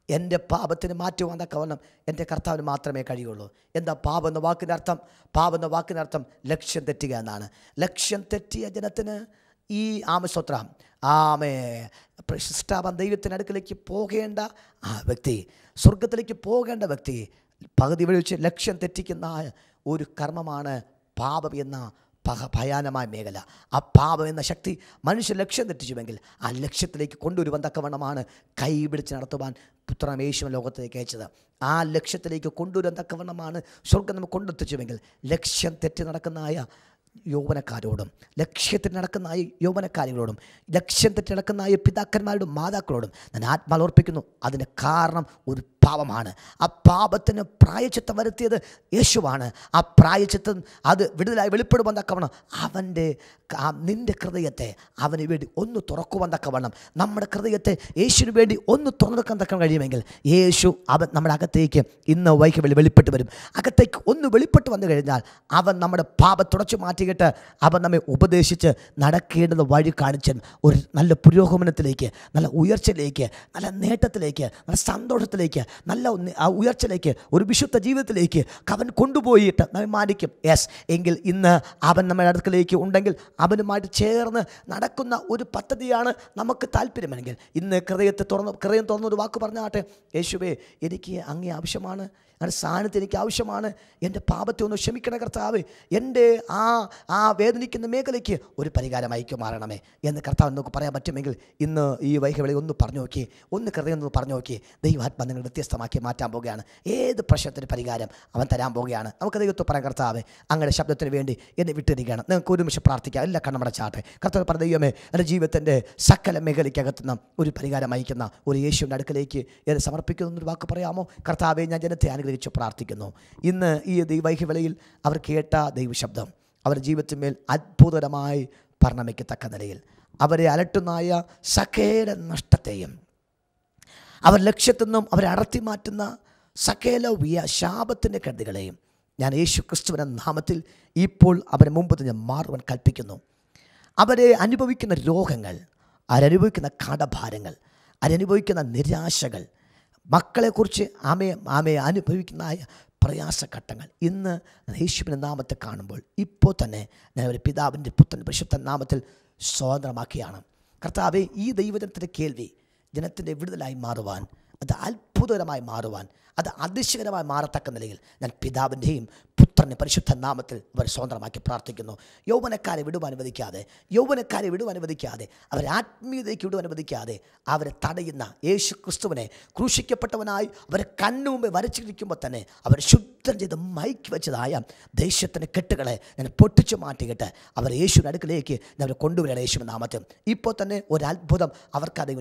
എന്റെ പാപത്തിന് മാറ്റുവാൻ തക്കവണ്ണം എന്റെ കർത്താവിന് മാത്രമേ കഴിയുള്ളൂ. എന്താ പാപം എന്ന വാക്കിന്റെ അർത്ഥം? പാപം എന്ന വാക്കിന്റെ അർത്ഥം ലക്ഷ്യം തെറ്റുക എന്നാണ്. ലക്ഷ്യം തെറ്റിയ ജനത്തിന് ഈ ആമസ്വത്രം ആമേ. സൃഷ്ടാവൻ ദൈവത്തിനടുക്കിലേക്ക് പോകേണ്ട ആ വ്യക്തി സ്വർഗത്തിലേക്ക് പോകേണ്ട വ്യക്തി പകുതി വെച്ച് ലക്ഷ്യം തെറ്റിക്കുന്ന ഒരു കർമ്മമാണ് പാപം എന്ന ഭയാനമായ മേഖല. ആ പാപം എന്ന ശക്തി മനുഷ്യ ലക്ഷ്യം തെറ്റിച്ചുവെങ്കിൽ ആ ലക്ഷ്യത്തിലേക്ക് കൊണ്ടുവരുവാൻ തക്കവണ്ണമാണ് കൈ പിടിച്ച് നടത്തുവാൻ പുത്രൻ യേശുവൻ ലോകത്തിലേക്ക് അയച്ചത്. ആ ലക്ഷ്യത്തിലേക്ക് കൊണ്ടുവരാൻ തക്കവണ്ണമാണ് സ്വർഗം നമുക്ക് കൊണ്ടെത്തിച്ചുവെങ്കിൽ ലക്ഷ്യം തെറ്റി നടക്കുന്നതായ യൗവനക്കാരോടും ലക്ഷ്യത്തിൽ നടക്കുന്ന ഈ യൗവനക്കാരികളോടും ലക്ഷ്യം തെറ്റി നടക്കുന്ന പിതാക്കന്മാരോടും മാതാക്കളോടും ഞാൻ ആത്മാലോർപ്പിക്കുന്നു അതിന് കാരണം ഒരു പാപമാണ്. ആ പാപത്തിന് പ്രായച്ചിത്തം വരുത്തിയത് യേശുവാണ്. ആ പ്രായച്ചിത്തം അത് വിടുതലായി വെളിപ്പെടുവാൻ തക്കവണ്ണം അവന്റെ നിന്റെ ഹൃദയത്തെ അവന് വേണ്ടി ഒന്ന് തുറക്കുവാൻ തക്കവണ്ണം. നമ്മുടെ ഹൃദയത്തെ യേശുവിന് വേണ്ടി ഒന്ന് തുറന്നെടുക്കാൻ തക്ക കഴിയുമെങ്കിൽ യേശു അവൻ നമ്മുടെ അകത്തേക്ക് ഇന്ന് വൈകി വെളി വെളിപ്പെട്ട് വരും. അകത്തേക്ക് ഒന്ന് വെളിപ്പെട്ട് വന്നു കഴിഞ്ഞാൽ അവൻ നമ്മുടെ പാപ തുടച്ചു മാറ്റിയിട്ട് അവൻ നമ്മെ ഉപദേശിച്ച് നടക്കേണ്ടത് വഴി കാണിച്ച് ഒരു നല്ല പുരോഗമനത്തിലേക്ക് നല്ല ഉയർച്ചയിലേക്ക് നല്ല നേട്ടത്തിലേക്ക് നല്ല സന്തോഷത്തിലേക്ക് നല്ല ഒന്ന് ആ ഉയർച്ചയിലേക്ക് ഒരു വിശുദ്ധ ജീവിതത്തിലേക്ക് അവൻ കൊണ്ടുപോയിട്ട് നമ്മെ മാനിക്കും. യെസ് എങ്കിൽ ഇന്ന് അവൻ നമ്മുടെ അടുക്കലേക്ക് ഉണ്ടെങ്കിൽ അവനുമായിട്ട് ചേർന്ന് നടക്കുന്ന ഒരു പദ്ധതിയാണ് നമുക്ക് താല്പര്യമെങ്കിൽ. ഇന്ന് ഹൃദയത്തെ തുറന്ന് ഹൃദയം തുറന്നൊരു വാക്ക് പറഞ്ഞാട്ടെ യേശുവേ എനിക്ക് അങ്ങേ ആവശ്യമാണ്. അങ്ങനെ സാന്നിധ്യം എനിക്ക് ആവശ്യമാണ് എന്റെ പാപത്തെ ഒന്ന് ക്ഷമിക്കണ കർത്താവ്. എന്റെ ആ ആ വേദനിക്കുന്ന മേഖലയ്ക്ക് ഒരു പരിഹാരം അയക്കു മാറണമേ എന്ന് കർത്താവ് നമുക്ക് പറയാൻ പറ്റുമെങ്കിൽ ഇന്ന് ഈ വൈകവിളി ഒന്ന് പറഞ്ഞു നോക്കി. ഒന്ന് കൃതയൊന്ന് പറഞ്ഞു നോക്കി. ദൈവാത്മ നിങ്ങൾ വ്യത്യസ്തമാക്കി മാറ്റാൻ പോവുകയാണ്. ഏത് പ്രശ്നത്തിന് പരിഹാരം അവൻ തരാൻ പോവുകയാണ്. നമുക്ക് ദൈവത്തെ പറയാം കർത്താവ് അങ്ങയുടെ ശബ്ദത്തിന് വേണ്ടി എന്നെ വിട്ടിരിക്കുകയാണ് നിങ്ങൾക്ക് ഒരുമിച്ച് പ്രാർത്ഥിക്കാം. എല്ലാ കണ്ണമടച്ചാട്ടെ കർത്താവ് പറഞ്ഞ ദൈവമേ എന്റെ ജീവിതത്തിന്റെ സകല മേഖലയ്ക്കകത്തുന്ന ഒരു പരിഹാരം അയക്കുന്ന ഒരു യേശുവിന്റെ അടുക്കലേക്ക് എന്നെ സമർപ്പിക്കുന്നു എന്നൊരു വാക്ക് പറയാമോ? കർത്താവെ ഞാൻ ജനത്തെ അനുഗ്രഹിച്ച് പ്രാർത്ഥിക്കുന്നു. ഇന്ന് ഈ ദൈവൈഹ്യവേളയിൽ അവർ കേട്ട ദൈവശബ്ദം. അവരുടെ ജീവിതത്തിന്മേൽ അത്ഭുതകരമായി പരിണമിക്കത്തക്ക നിലയിൽ. അവരെ അലട്ടുന്നായ സകേല നഷ്ടത്തെയും അവർ ലക്ഷ്യത്തിൽ നിന്നും അവരെ അടർത്തി മാറ്റുന്ന സകേല വിയ ശാപത്തിന്റെ കരുതികളെയും ഞാൻ യേശു ക്രിസ്തുവിന്റെ നാമത്തിൽ ഇപ്പോൾ അവരെ മുമ്പ് ഞാൻ മാറുവാൻ കൽപ്പിക്കുന്നു. അവരെ അനുഭവിക്കുന്ന രോഗങ്ങൾ അവരനുഭവിക്കുന്ന കടഭാരങ്ങൾ അവരനുഭവിക്കുന്ന നിരാശകൾ മക്കളെക്കുറിച്ച് ആമയെ ആമയെ പ്രയാസ പ്രയാസഘട്ടങ്ങൾ. ഇന്ന് യേശുവിന്റെ നാമത്തെ കാണുമ്പോൾ ഇപ്പോൾ തന്നെ ഞാൻ ഒരു പിതാവിന്റെ പുത്രൻ പരിശുദ്ധ നാമത്തിൽ സ്വതന്ത്രമാക്കിയാണ് കർത്താവെ ഈ ദൈവജനത്തിന്റെ കേൾവി ജനത്തിന്റെ വിടുതലായി മാറുവാൻ അത് അത്ഭുതകരമായി മാറുവാൻ അത് അതിശയകരമായി മാറത്തക്ക നിലയിൽ ഞാൻ പിതാവിന്റെയും പുത്രന്റെ പരിശുദ്ധ നാമത്തിൽ അവർ സ്വതന്ത്രമാക്കി പ്രാർത്ഥിക്കുന്നു. യൗവനക്കാരെ വിടുവാൻ അനുവദിക്കാതെ യൗവനക്കാരെ വിടുവാൻ അനുവദിക്കാതെ അവരെ ആത്മീയതയ്ക്ക് വിടുവാൻ അനുവദിക്കാതെ അവരെ തടയുന്ന യേശു ക്രിസ്തുവിനെ ക്രൂശിക്കപ്പെട്ടവനായി അവരെ കണ്ണു മുമ്പേ വരച്ചിരിക്കുമ്പോൾ തന്നെ അവർ ശുദ്ധം ചെയ്ത് മയക്കി വെച്ചതായ ദേശത്തിന്റെ കെട്ടുകളെ ഞാൻ പൊട്ടിച്ചു മാറ്റിയിട്ട് അവർ യേശുവിന്റെ അടുക്കിലേക്ക് ഞാൻ കൊണ്ടുവരണം യേശുവിന്റെ നാമത്തിൽ. ഇപ്പോൾ തന്നെ ഒരു അത്ഭുതം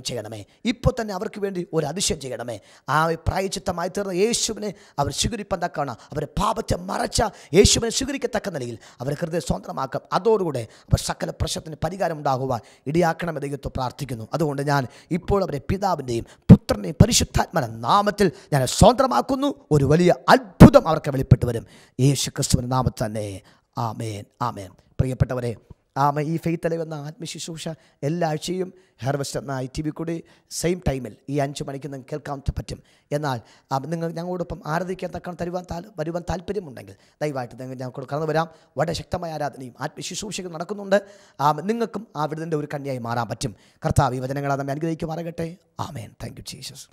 ചെയ്യണമേ. ഇപ്പോൾ തന്നെ അവർക്ക് വേണ്ടി ഒരു അതിശയം ചെയ്യണമേ. ആ പ്രായച്ചിത്തമായി തീർന്ന യേശുവിനെ അവർ സ്വീകരിപ്പാൻ തക്കാണ് അവരെ പാപത്തെ മറച്ച യേശുവിനെ സ്വീകരിക്കത്തക്ക നിലയിൽ അവർ ഹൃദയം സ്വന്തമാക്കാം അതോടുകൂടെ അവർ സകല പ്രശ്നത്തിന് പരിഹാരം ഉണ്ടാകുവാൻ ഇടിയാക്കണമെന്ന് ദൈവത്തെ പ്രാർത്ഥിക്കുന്നു. അതുകൊണ്ട് ഞാൻ ഇപ്പോൾ അവരെ പിതാവിന്റെയും പുത്രന്റെയും പരിശുദ്ധാത്മന നാമത്തിൽ ഞാൻ സ്വതന്ത്രമാക്കുന്നു. ഒരു വലിയ അത്ഭുതം അവർക്ക് വെളിപ്പെട്ടു വരും. യേശു ക്രിസ്തുവിന്റെ നാമത്തിൽ തന്നെ. ആമേൻ. ആമേൻ. പ്രിയപ്പെട്ടവരെ ആമ ഈ ഫെയ്ത്തലവ് എന്ന ആത്മശുശ്രൂഷ എല്ലാ ആഴ്ചയും ഹെർവസ്റ്റ് എന്ന ഐ ടി വി കൂടി സെയിം ടൈമിൽ ഈ അഞ്ച് മണിക്ക് നിങ്ങൾക്ക് കേൾക്കാൻ പറ്റും. എന്നാൽ നിങ്ങൾ ഞങ്ങളോടൊപ്പം ആരാധിക്കാൻ തക്കണം തരുവാൻ താൽ വരുവാൻ താല്പര്യമുണ്ടെങ്കിൽ ദയവായിട്ട് നിങ്ങൾ ഞങ്ങൾക്ക് കടന്നു വരാം. വളരെ ശക്തമായ ആരാധനയും ആത്മശുശ്രൂഷകൾ നടക്കുന്നുണ്ട്. ആ, നിങ്ങൾക്കും ആ വിടുതന്റെ ഒരു കണ്ണിയായി മാറാൻ പറ്റും. കർത്താവ് ഈ വചനങ്ങളെ നമ്മെ അനുഗ്രഹിക്കുമാറാകട്ടെ. ആമേൻ. Thank you Jesus